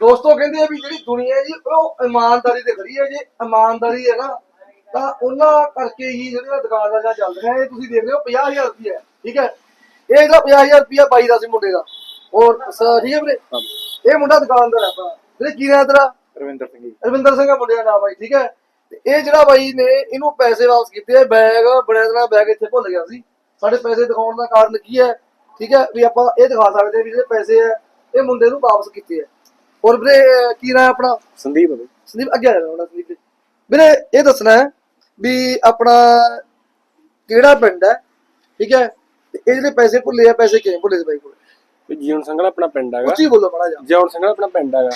ਦੋਸਤੋ ਕਹਿੰਦੇ ਆ ਵੀ ਜਿਹੜੀ ਦੁਨੀਆ ਹੈ ਜੀ ਉਹ ਇਮਾਨਦਾਰੀ ਤੇ ਖੜੀ ਹੈ ਜੇ। ਇਮਾਨਦਾਰੀ ਹੈ ਨਾ ਤਾਂ ਉਹਨਾਂ ਕਰਕੇ ਹੀ ਜਿਹੜੀਆਂ ਦੁਕਾਨਦਾਰੀਆਂ ਚੱਲਦੀਆਂ ਇਹ ਤੁਸੀਂ ਦੇਖ ਰਹੇ ਹੋ 50000 ਰੁਪਏ ਠੀਕ ਹੈ? ਇਹ ਜਿਹੜਾ 50000 ਰੁਪਏ ਬਾਈ ਦਾ ਸੀ ਮੁੰਡੇ ਦਾ। ਹੋਰ ਸ- ਠੀਕ ਹੈ ਵੀਰੇ? ਇਹ ਮੁੰਡਾ ਦੁਕਾਨਦਾਰ ਹੈ ਆਪਣਾ। ਵੀਰੇ ਕੀ ਨਾਮ ਤੇਰਾ? ਰਵਿੰਦਰ ਸਿੰਘ ਜੀ। ਰਵਿੰਦਰ ਸਿੰਘ ਆ ਮੁੰਡੇ ਦਾ ਨਾਮ ਬਾਈ ਠੀਕ ਹੈ? ਤੇ ਇਹ ਜਿਹੜਾ ਬਾਈ ਨੇ ਇਹਨੂੰ ਪੈਸੇ ਵਾਪਸ ਕੀਤੇ ਆ ਬੈਗ ਬੜਿਆ ਦਾ ਬੈਗ ਇੱਥੇ ਭੁੱਲ ਗਿਆ ਸੀ। ਸਾਡੇ ਪੈਸੇ ਦਿਖਾਉਣ ਦਾ ਕਾਰਨ ਕੀ ਹੈ ਠੀਕ ਹੈ? ਵੀ ਆਪਾਂ ਇਹ ਦਿਖਾ ਸਕਦੇ ਹਾਂ ਵੀ ਜਿਹੜੇ ਪੈਸੇ ਆ ਇਹ ਮੁੰਡੇ ਨੂੰ ਵਾਪਸ ਕੀਤੇ ਆ। ਔਰ ਵੀਰੇ ਕੀ ਨਾਮ ਆਪਣਾ? ਸੰਦੀਪ ਬਾਈ। ਸੰਦੀਪ ਅੱਗੇ ਆ ਜਾਣਾ ਆਪਣਾ ਸੰਦੀਪ ਜੀ। ਵੀਰੇ ਇਹ ਦੱਸਣਾ ਹੈ ਵੀ ਆਪਣਾ ਕਿਹੜਾ ਪਿੰਡ ਹੈ? ਠੀਕ ਹੈ? ਤੇ ਇਹ ਜਿਹੜੇ ਪੈਸੇ ਭੁੱਲੇ ਆ ਪੈਸੇ ਕਿਵੇਂ ਭੁੱਲੇ ਸੀ ਬਾਈ ਕੋਲ? ਤੇ ਜੀਵਨ ਸੰਘਲਾ ਆਪਣਾ ਪਿੰਡ ਹੈਗਾ। ਉੱਚੀ ਬੋਲੋ ਮਾੜਾ ਜਿਹਾ। ਜੀਵਨ ਸੰਘਲਾ ਆਪਣਾ ਪਿੰਡ ਹੈਗਾ।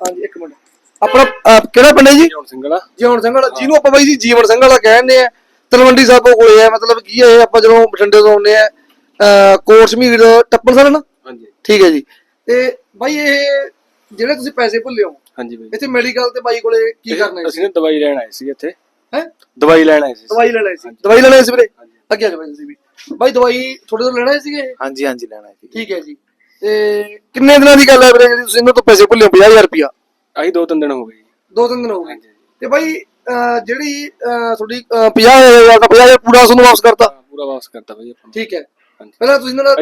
ਹਾਂਜੀ ਇੱਕ ਮਿੰਟ। ਆਪਣਾ ਅਹ, ਕਿਹੜਾ ਪਿੰਡ ਹੈ ਜੀ? ਜੀਵਨ ਸੰਘਲਾ ਜੀਵਨ ਸਿੰਘ ਵਾਲਾ ਜਿਹਨੂੰ ਆਪਾਂ ਬਾਈ ਜੀ ਜੀਵਨ ਸਿੰਘ ਵਾਲਾ ਕਹਿੰਦੇ ਆ ਤਲਵੰਡੀ ਸਾਬੋ ਕੋਲੇ ਆ ਮਤਲਬ ਕੀ ਹੈ ਆਪਾਂ ਜਦੋਂ ਬਠਿੰਡੇ ਤੋਂ ਆਉਂਦੇ ਆ ਅਹ, ਕੋਟ ਸ਼ਮੀਰ ਟੱਪਰ ਸਰ ਨਾ? ਹਾਂਜੀ। ਠੀਕ ਹੈ ਜੀ। ਤੇ ਬਾਈ ਇਹ ਜਿਹੜੇ ਤੁਸੀਂ ਪੈਸੇ ਭੁੱਲੇ ਹੋ ਹਾਂਜੀ ਬਾਈ। ਇੱਥੇ ਮੈਡੀਕਲ ਤੇ ਬਾਈ ਕੋਲੇ ਕੀ ਕਰਨਾ ਹੈ? ਅਸੀਂ ਨਾ ਦਵਾਈ ਲੈਣ ਆਏ ਸੀ ਇੱਥੇ। ਹੈ? ਦਵਾਈ ਲੈਣ ਆਏ ਸੀ। ਦਵਾਈ ਲੈਣਾ ਸੀ। ਦਵਾਈ ਲੈਣਾ ਸੀ ਵੀਰੇ? ਅੱਗੇ ਆ ਜਾਓ ਬਾਈ ਤੁਸੀਂ ਵੀ। ਬਾਈ ਦਵਾਈ ਤੁਹਾਡੇ ਤੋਂ ਲੈਣਾ ਸੀਗੇ ਇਹ? ਹਾਂਜੀ ਹਾਂਜੀ ਲੈਣਾ ਸੀ ਠੀਕ ਹੈ ਜੀ। ਤੇ ਕਿੰਨੇ ਦਿਨਾਂ ਦੀ ਗੱਲ ਹੈ ਵੀਰੇ ਜਿਹੜੀ ਤੁਸੀਂ ਇਹਨਾਂ ਤੋਂ ਪੈਸੇ ਭੁੱਲੇ ਹੋ 50000 ਰੁਪਇਆ? ਆਹੀ ਦੋ ਤਿੰਨ ਦਿਨ ਹੋ ਗਏ ਜੀ। ਦੋ ਤਿੰਨ ਦਿਨ ਹੋ ਗਏ। ਹਾਂਜੀ। ਤੇ ਬਾਈ ਅਹ, ਜਿਹੜੀ ਅਹ, ਤੁਹਾਡੀ ਅਹ, 50000 ਦਾ 50000 ਪੂਰਾ ਤੁਹਾਨੂੰ ਵਾਪਸ ਕਰਤਾ? ਹਾਂ, ਪੂਰਾ ਵਾਪਸ ਕਰਤਾ ਬਾਈ ਆਪਾਂ। ਨੂੰ। ਠੀਕ ਹੈ। ਹਾਂਜੀ। ਪਹਿਲਾਂ ਤੁਸੀਂ ਇਹਨਾਂ ਦਾ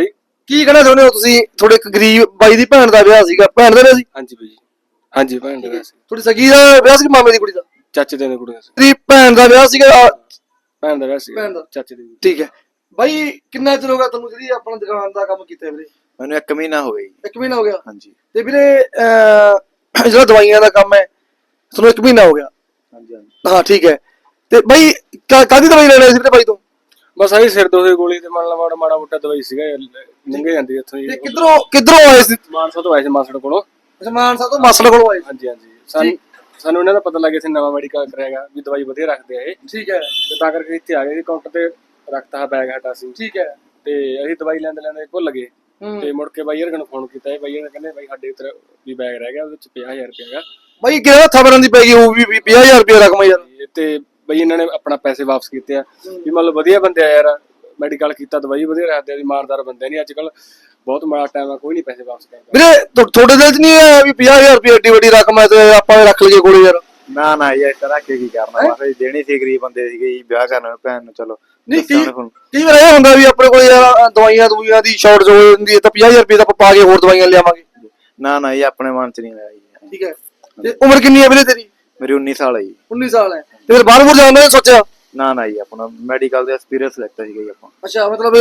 ਕੀ ਕਹਿਣਾ ਚਾਹੁੰਦੇ ਹੋ ਤੁਸੀਂ? ਤੁਹਾਡੇ ਇੱਕ ਗਰੀਬ ਬਾਈ ਦੀ ਭੈਣ ਦਾ ਵਿਆਹ ਸੀਗਾ। ਭੈਣ ਦਾ ਵਿਆਹ ਸੀ? ਹਾਂਜੀ ਬਾਈ ਹਾਂਜੀ ਭੈਣ ਦਾ ਵਿਆਹ ਸੀ। ਤੁਹਾਡੀ ਸਗੀ ਦਾ ਵਿਆਹ ਸੀ ਮਾਮੇ ਦੀ ਕੁੜੀ ਦਾ? ਚਾਚੇ ਦੇ ਕੁੜੀਆਂ ਸੀ। ਤੇਰੀ ਭੈਣ ਦਾ ਵਿਆਹ ਸੀਗਾ। ਆ, ਭੈਣ ਦਾ ਵਿਆਹ ਸੀ ਭੈਣ ਦਾ। ਚਾਚੇ ਦੀ। ਠੀਕ ਹੈ। ਬਾਈ ਕਿੰਨਾ ਚਿਰ ਹੋ ਗਿਆ ਤੁਹਾਨੂੰ ਜਿਹੜੀ ਆਪਣਾ ਦੁਕਾਨ ਦਾ ਕੰਮ ਕੀਤਾ ਵੀਰੇ? ਮੈਨੂੰ 1 ਮਹੀਨਾ ਹੋ ਗਿਆ ਜੀ। ਇੱਕ ਮਹੀਨਾ ਹੋ ਗਿਆ? ਹਾਂਜੀ। ਤੇ ਵੀਰੇ ਅਹ, ਜਿਹੜਾ ਦਵਾਈਆਂ ਦਾ ਕੰਮ ਹੈ ਤੁਹਾਨੂੰ ਇੱਕ ਮਹੀਨਾ ਹੋ ਗਿਆ। ਹਾਂਜੀ ਹਾਂਜੀ। ਹਾਂ ਠੀਕ ਹੈ। ਤੇ ਬਾਈ ਕਾ- ਕਾਹਦੀ ਦਵਾਈ ਲੈਣੀ ਸੀ ਵੀਰੇ ਬਾਈ ਤੋਂ? ਬਸ ਆਹੀ ਸਿਰ ਦੋਹੇ ਗੋਲੀ ਤੇ ਮੰਨ ਲਾ ਮਾੜਾ ਮੋਟਾ ਦਵਾਈ ਸੀਗਾ ਲੰਘੇ ਜਾਂਦੀ ਇੱਥੋਂ ਤੇ ਜੀ ਕਿੱਧਰੋਂ ਕਿੱਧਰੋਂ ਆਏ ਸੀ? ਮਾਨਸਾ ਤੋਂ ਆਏ ਸੀ ਮਾਸੜ ਕੋਲੋਂ। ਸਮਾਨ ਸਾਹਿਬ ਤੋਂ ਮਾਸੜ ਕੋਲੋਂ ਆਏ ਹਾਂਜੀ ਹਾਂਜੀ। ਸਾਨੂੰ ਸਾਨੂੰ ਇਹਨਾਂ ਦਾ ਪਤਾ ਲੱਗਿਆ ਸੀ ਨਵਾਂ ਮੈਡੀਕਲ ਕਰਾਏਗਾ ਵੀ ਦਵਾਈ ਵਧੀਆ ਰੱਖਦੇ ਆ ਇਹ। ਠੀਕ ਹੈ। ਤੇ ਤਾਂ ਕਰਕੇ ਇੱਥੇ ਆ ਗਏ ਸੀ ਕਾਊਂਟਰ ਤੇ ਰੱਖਤਾ ਹੈ ਬੈਗ ਹਟਾ ਸੀ ਠੀਕ ਹੈ। ਤੇ ਅਸੀਂ ਦਵਾਈ ਲੈਂਦੇ ਲੈਂਦੇ ਭੁੱਲ ਗਏ। ਤੇ ਮੁੜ ਕੇ ਬਾਈ ਯਾਰ ਨੂੰ ਫੋਨ ਕੀਤਾ ਇਹ ਬਾਈ ਯਾਰ ਕਹਿੰਦੇ ਬਾਈ ਸਾਡੇ ਇੱਧਰ ਵੀ ਬੈਗ ਰਹਿ ਗਿਆ ਉਹਦੇ ਵਿੱਚ 50000 ਰੁਪਏ ਹੈਗਾ। ਬਾਈ ਕਿਹੜਾ ਖਬਰਾਂ ਦੀ ਪੈ ਗਈ ਉਹ ਵੀ 50000 ਰੁਪਏ ਰਕਮ ਯਾਰ? ਤੇ ਬਈ ਇਹਨਾਂ ਨੇ ਆਪਣਾ ਪੈਸੇ ਵਾਪਸ ਕੀਤੇ ਆ। ਵੀ ਮਤਲਬ ਵਧੀਆ ਬੰਦੇ ਆ ਯਾਰ ਮੈਡੀਕਲ ਕੀਤਾ ਦਵਾਈ ਵਧੀਆ ਰੱਖਦੇ ਆ ਇਮਾਨਦਾਰ ਬੰਦੇ ਨਹੀਂ ਅੱਜ ਕੱਲ ਬਹੁਤ ਮਾੜਾ ਟਾਈਮ ਆ ਕੋਈ ਨਹੀਂ ਪੈਸੇ ਵਾਪਸ ਕਰਦਾ। ਵੀਰੇ ਤੁ- ਤੁਹਾਡੇ ਦਿਲ 'ਚ ਨਹੀਂ ਆਇਆ ਵੀ 50000 ਰੁਪਏ ਏਡੀ ਵੱਡੀ ਰਕਮ ਹੈ ਤੇ ਆਪਾਂ ਇਹ ਰੱਖ ਲਈਏ ਕੋਲੇ ਯਾਰ? ਨਾ ਨਾ ਇਹ ਤਰ੍ਹਾਂ ਕੇ ਕੀ ਕਰਨਾ? ਬਸ ਅਸੀਂ ਦੇਣੀ ਸੀ ਗਰੀਬ ਬੰਦੇ ਸੀਗੇ ਜੀ ਵਿਆਹ ਕਰਨ ਨੂੰ ਭੈਣ ਨੂੰ ਚਲੋ। ਨਹੀਂ ਕਈ ਦੱਸਾਂਗੇ ਹੁਣ। ਕਈ ਵਾਰ ਇਹ ਹੁੰਦਾ ਵੀ ਆਪਣੇ ਕੋਲ ਯਾਰ ਦਵਾਈਆਂ ਦਵਾਈਆਂ ਦੀ ਸ਼ਾਰਟ ਹੋ ਜਾਂਦੀ ਹੈ ਤਾਂ 50000 ਰੁਪਏ ਦਾ ਆਪਾਂ ਪਾ ਕੇ ਹੋਰ ਦਵਾਈਆਂ ਲਿਆਵਾਂਗੇ। ਨਾ ਨਾ ਇਹ ਆਪਣੇ ਮਨ ਚ ਨਹੀਂ ਆਇਆ ਜੀ। ਠੀਕ ਹੈ। ਤੇ ਉਮਰ ਕਿੰਨੀ ਹੈ ਵੀਰੇ ਤੇਰੀ? ਮੇਰੀ 19 ਸਾਲ ਹੈ ਜੀ। 19 ਸਾਲ ਹੈ। ਤੇ ਫਿਰ ਬਾਹਰ ਬੁਰ ਜਾਣ ਦਾ ਸੋਚਿਆ? ਨਾ ਨਾ ਜੀ ਆਪਣਾ ਮੈਡੀਕਲ ਦੇ ਐਕਸਪੀਰੀਅੰਸ ਲੈਤਾ ਸੀਗਾ ਜੀ ਆਪਾਂ। ਅੱਛਾ ਮਤਲਬ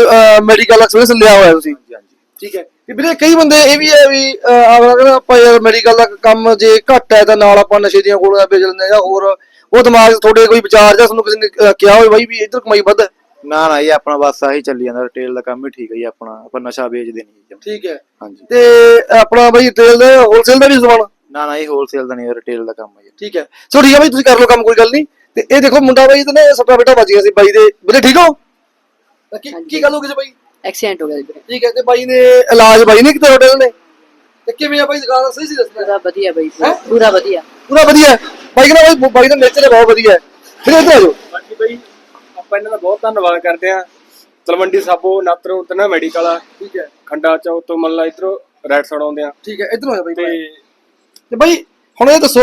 ਮੈਡੀਕਲ ਐਕਸਪੀਰੀਅੰਸ ਲਿਆ ਹੋਇਆ ਤੁਸੀਂ? ਹਾਂਜੀ ਹਾਂਜੀ। ਠੀਕ ਹੈ। ਤੇ ਵੀਰੇ ਕਈ ਬੰਦੇ ਇਹ ਵੀ ਹੈ ਵੀ ਕਹਿੰਦਾ ਆਪਾਂ ਯਾਰ ਮੈਡੀਕਲ ਦਾ ਕੰਮ ਜੇ ਘੱਟ ਹੈ ਤਾਂ ਨਾਲ ਆਪਾਂ ਨਸ਼ੇ ਦੀਆਂ ਗੋਲੀਆਂ ਵੇਚ ਲੈਂਦੇ ਆ ਜਾਂ ਹੋਰ ਉਹ ਦਿਮਾਗ 'ਚ ਤੁਹਾਡੇ ਕੋਈ ਵਿਚਾਰ ਜਾਂ ਤੁਹਾਨੂੰ ਕਿਸੇ ਨੇ ਕਿਹਾ ਹੋਵੇ ਬਾਈ ਵੀ ਇੱਧਰ ਕਮਾਈ ਵੱਧ। ਹੈ ਨਾ ਨਾ ਇਹ ਆਪਣਾ ਬਸ ਆਹੀ ਚੱਲੀ ਜਾਂਦਾ ਰਿਟੇਲ ਦਾ ਕੰਮ ਹੀ ਠੀਕ ਹੈ ਜੀ ਆਪਣਾ। ਆਪਾਂ ਨਸ਼ਾ ਵੇਚਦੇ ਨਹੀਂ ਠੀਕ ਹੈ। ਹਾਂਜੀ। ਤੇ ਆਪਣਾ ਬਾਈ ਤੇਲ ਦਾ ਹੋਲਸੇਲ ਦਾ ਵੀ ਸਮਾਨ? ਨਾ ਨਾ ਇਹ ਹੋਲਸੇਲ ਦਾ ਨਹੀਂ ਰਿਟੇਲ ਦਾ ਕੰਮ ਹੈ ਜੀ। ਠੀਕ ਹੈ। ਸੋ ਠੀਕ ਹੈ ਬਾਈ ਤੁਸੀਂ ਕਰ ਲਓ ਕੰਮ ਕੋਈ ਗੱਲ ਨਹੀਂ। ਤੇ ਇਹ ਦੇਖੋ ਮੁੰਡਾ ਬਾਈ ਤੇ ਨਾ ਸੱਟਾ ਬੇਟਾ ਵੱਜ ਗਿਆ ਸੀ ਬਾਈ ਦੇ। ਵੀਰੇ ਠੀਕ ਹੋ? ਕੀ ਕੀ ਗੱਲ ਹੋ ਗਈ ਸੀ ਬਾਈ? ਐਕਸੀਡੈਂਟ ਹੋ ਗਿਆ ਜੀ ਠੀਕ ਹੈ ਤੇ ਬਾਈ ਨੇ ਇਲਾਜ ਬਾਈ ਨੇ ਕਿਤੇ ਹੋਟਲ ਨੇ। ਤੇ ਕਿਵੇਂ ਆ ਬਾਈ ਦੁਕਾਨ ਸਹੀ ਸੀ ਦੱਸਣਾ ਪੂਰਾ ਵਧੀਆ ਬਾਈ? ਪੂਰਾ ਵਧੀਆ। ਪੂਰਾ ਵਧੀਆ। ਬਾਈ ਕਹਿੰਦਾ ਬਾਈ ਬਾਈ ਦਾ ਨੇਚਰ ਬਹੁਤ ਵਧੀਆ ਹੈ। ਫਿਰ ਇੱਧਰ ਆ ਜਾਓ। ਬਾਕੀ ਬਈ ਆਪਾਂ ਇਹਨਾਂ ਦਾ ਬਹੁਤ ਧੰਨਵਾਦ ਕਰਦੇ ਆ ਤਲਵੰਡੀ ਸਾਬੋ ਨਾਤਰੋਂ ਤੇ ਨਾ ਮੈਡੀਕਲ ਆ ਠੀਕ ਹੈ। ਖੰਡਾ ਚੌਕ ਤੋਂ ਮੰਨ ਲਾ ਇਧਰੋਂ ਰਾਈਟ ਸਾਈਡ ਆਉਂਦੇ ਆ ਠੀਕ ਹੈ ਇੱਧਰ ਆ ਜਾ ਬਾਈ। ਤੇ ਤੇ ਬਾਈ ਹੁਣ ਇਹ ਦੱਸੋ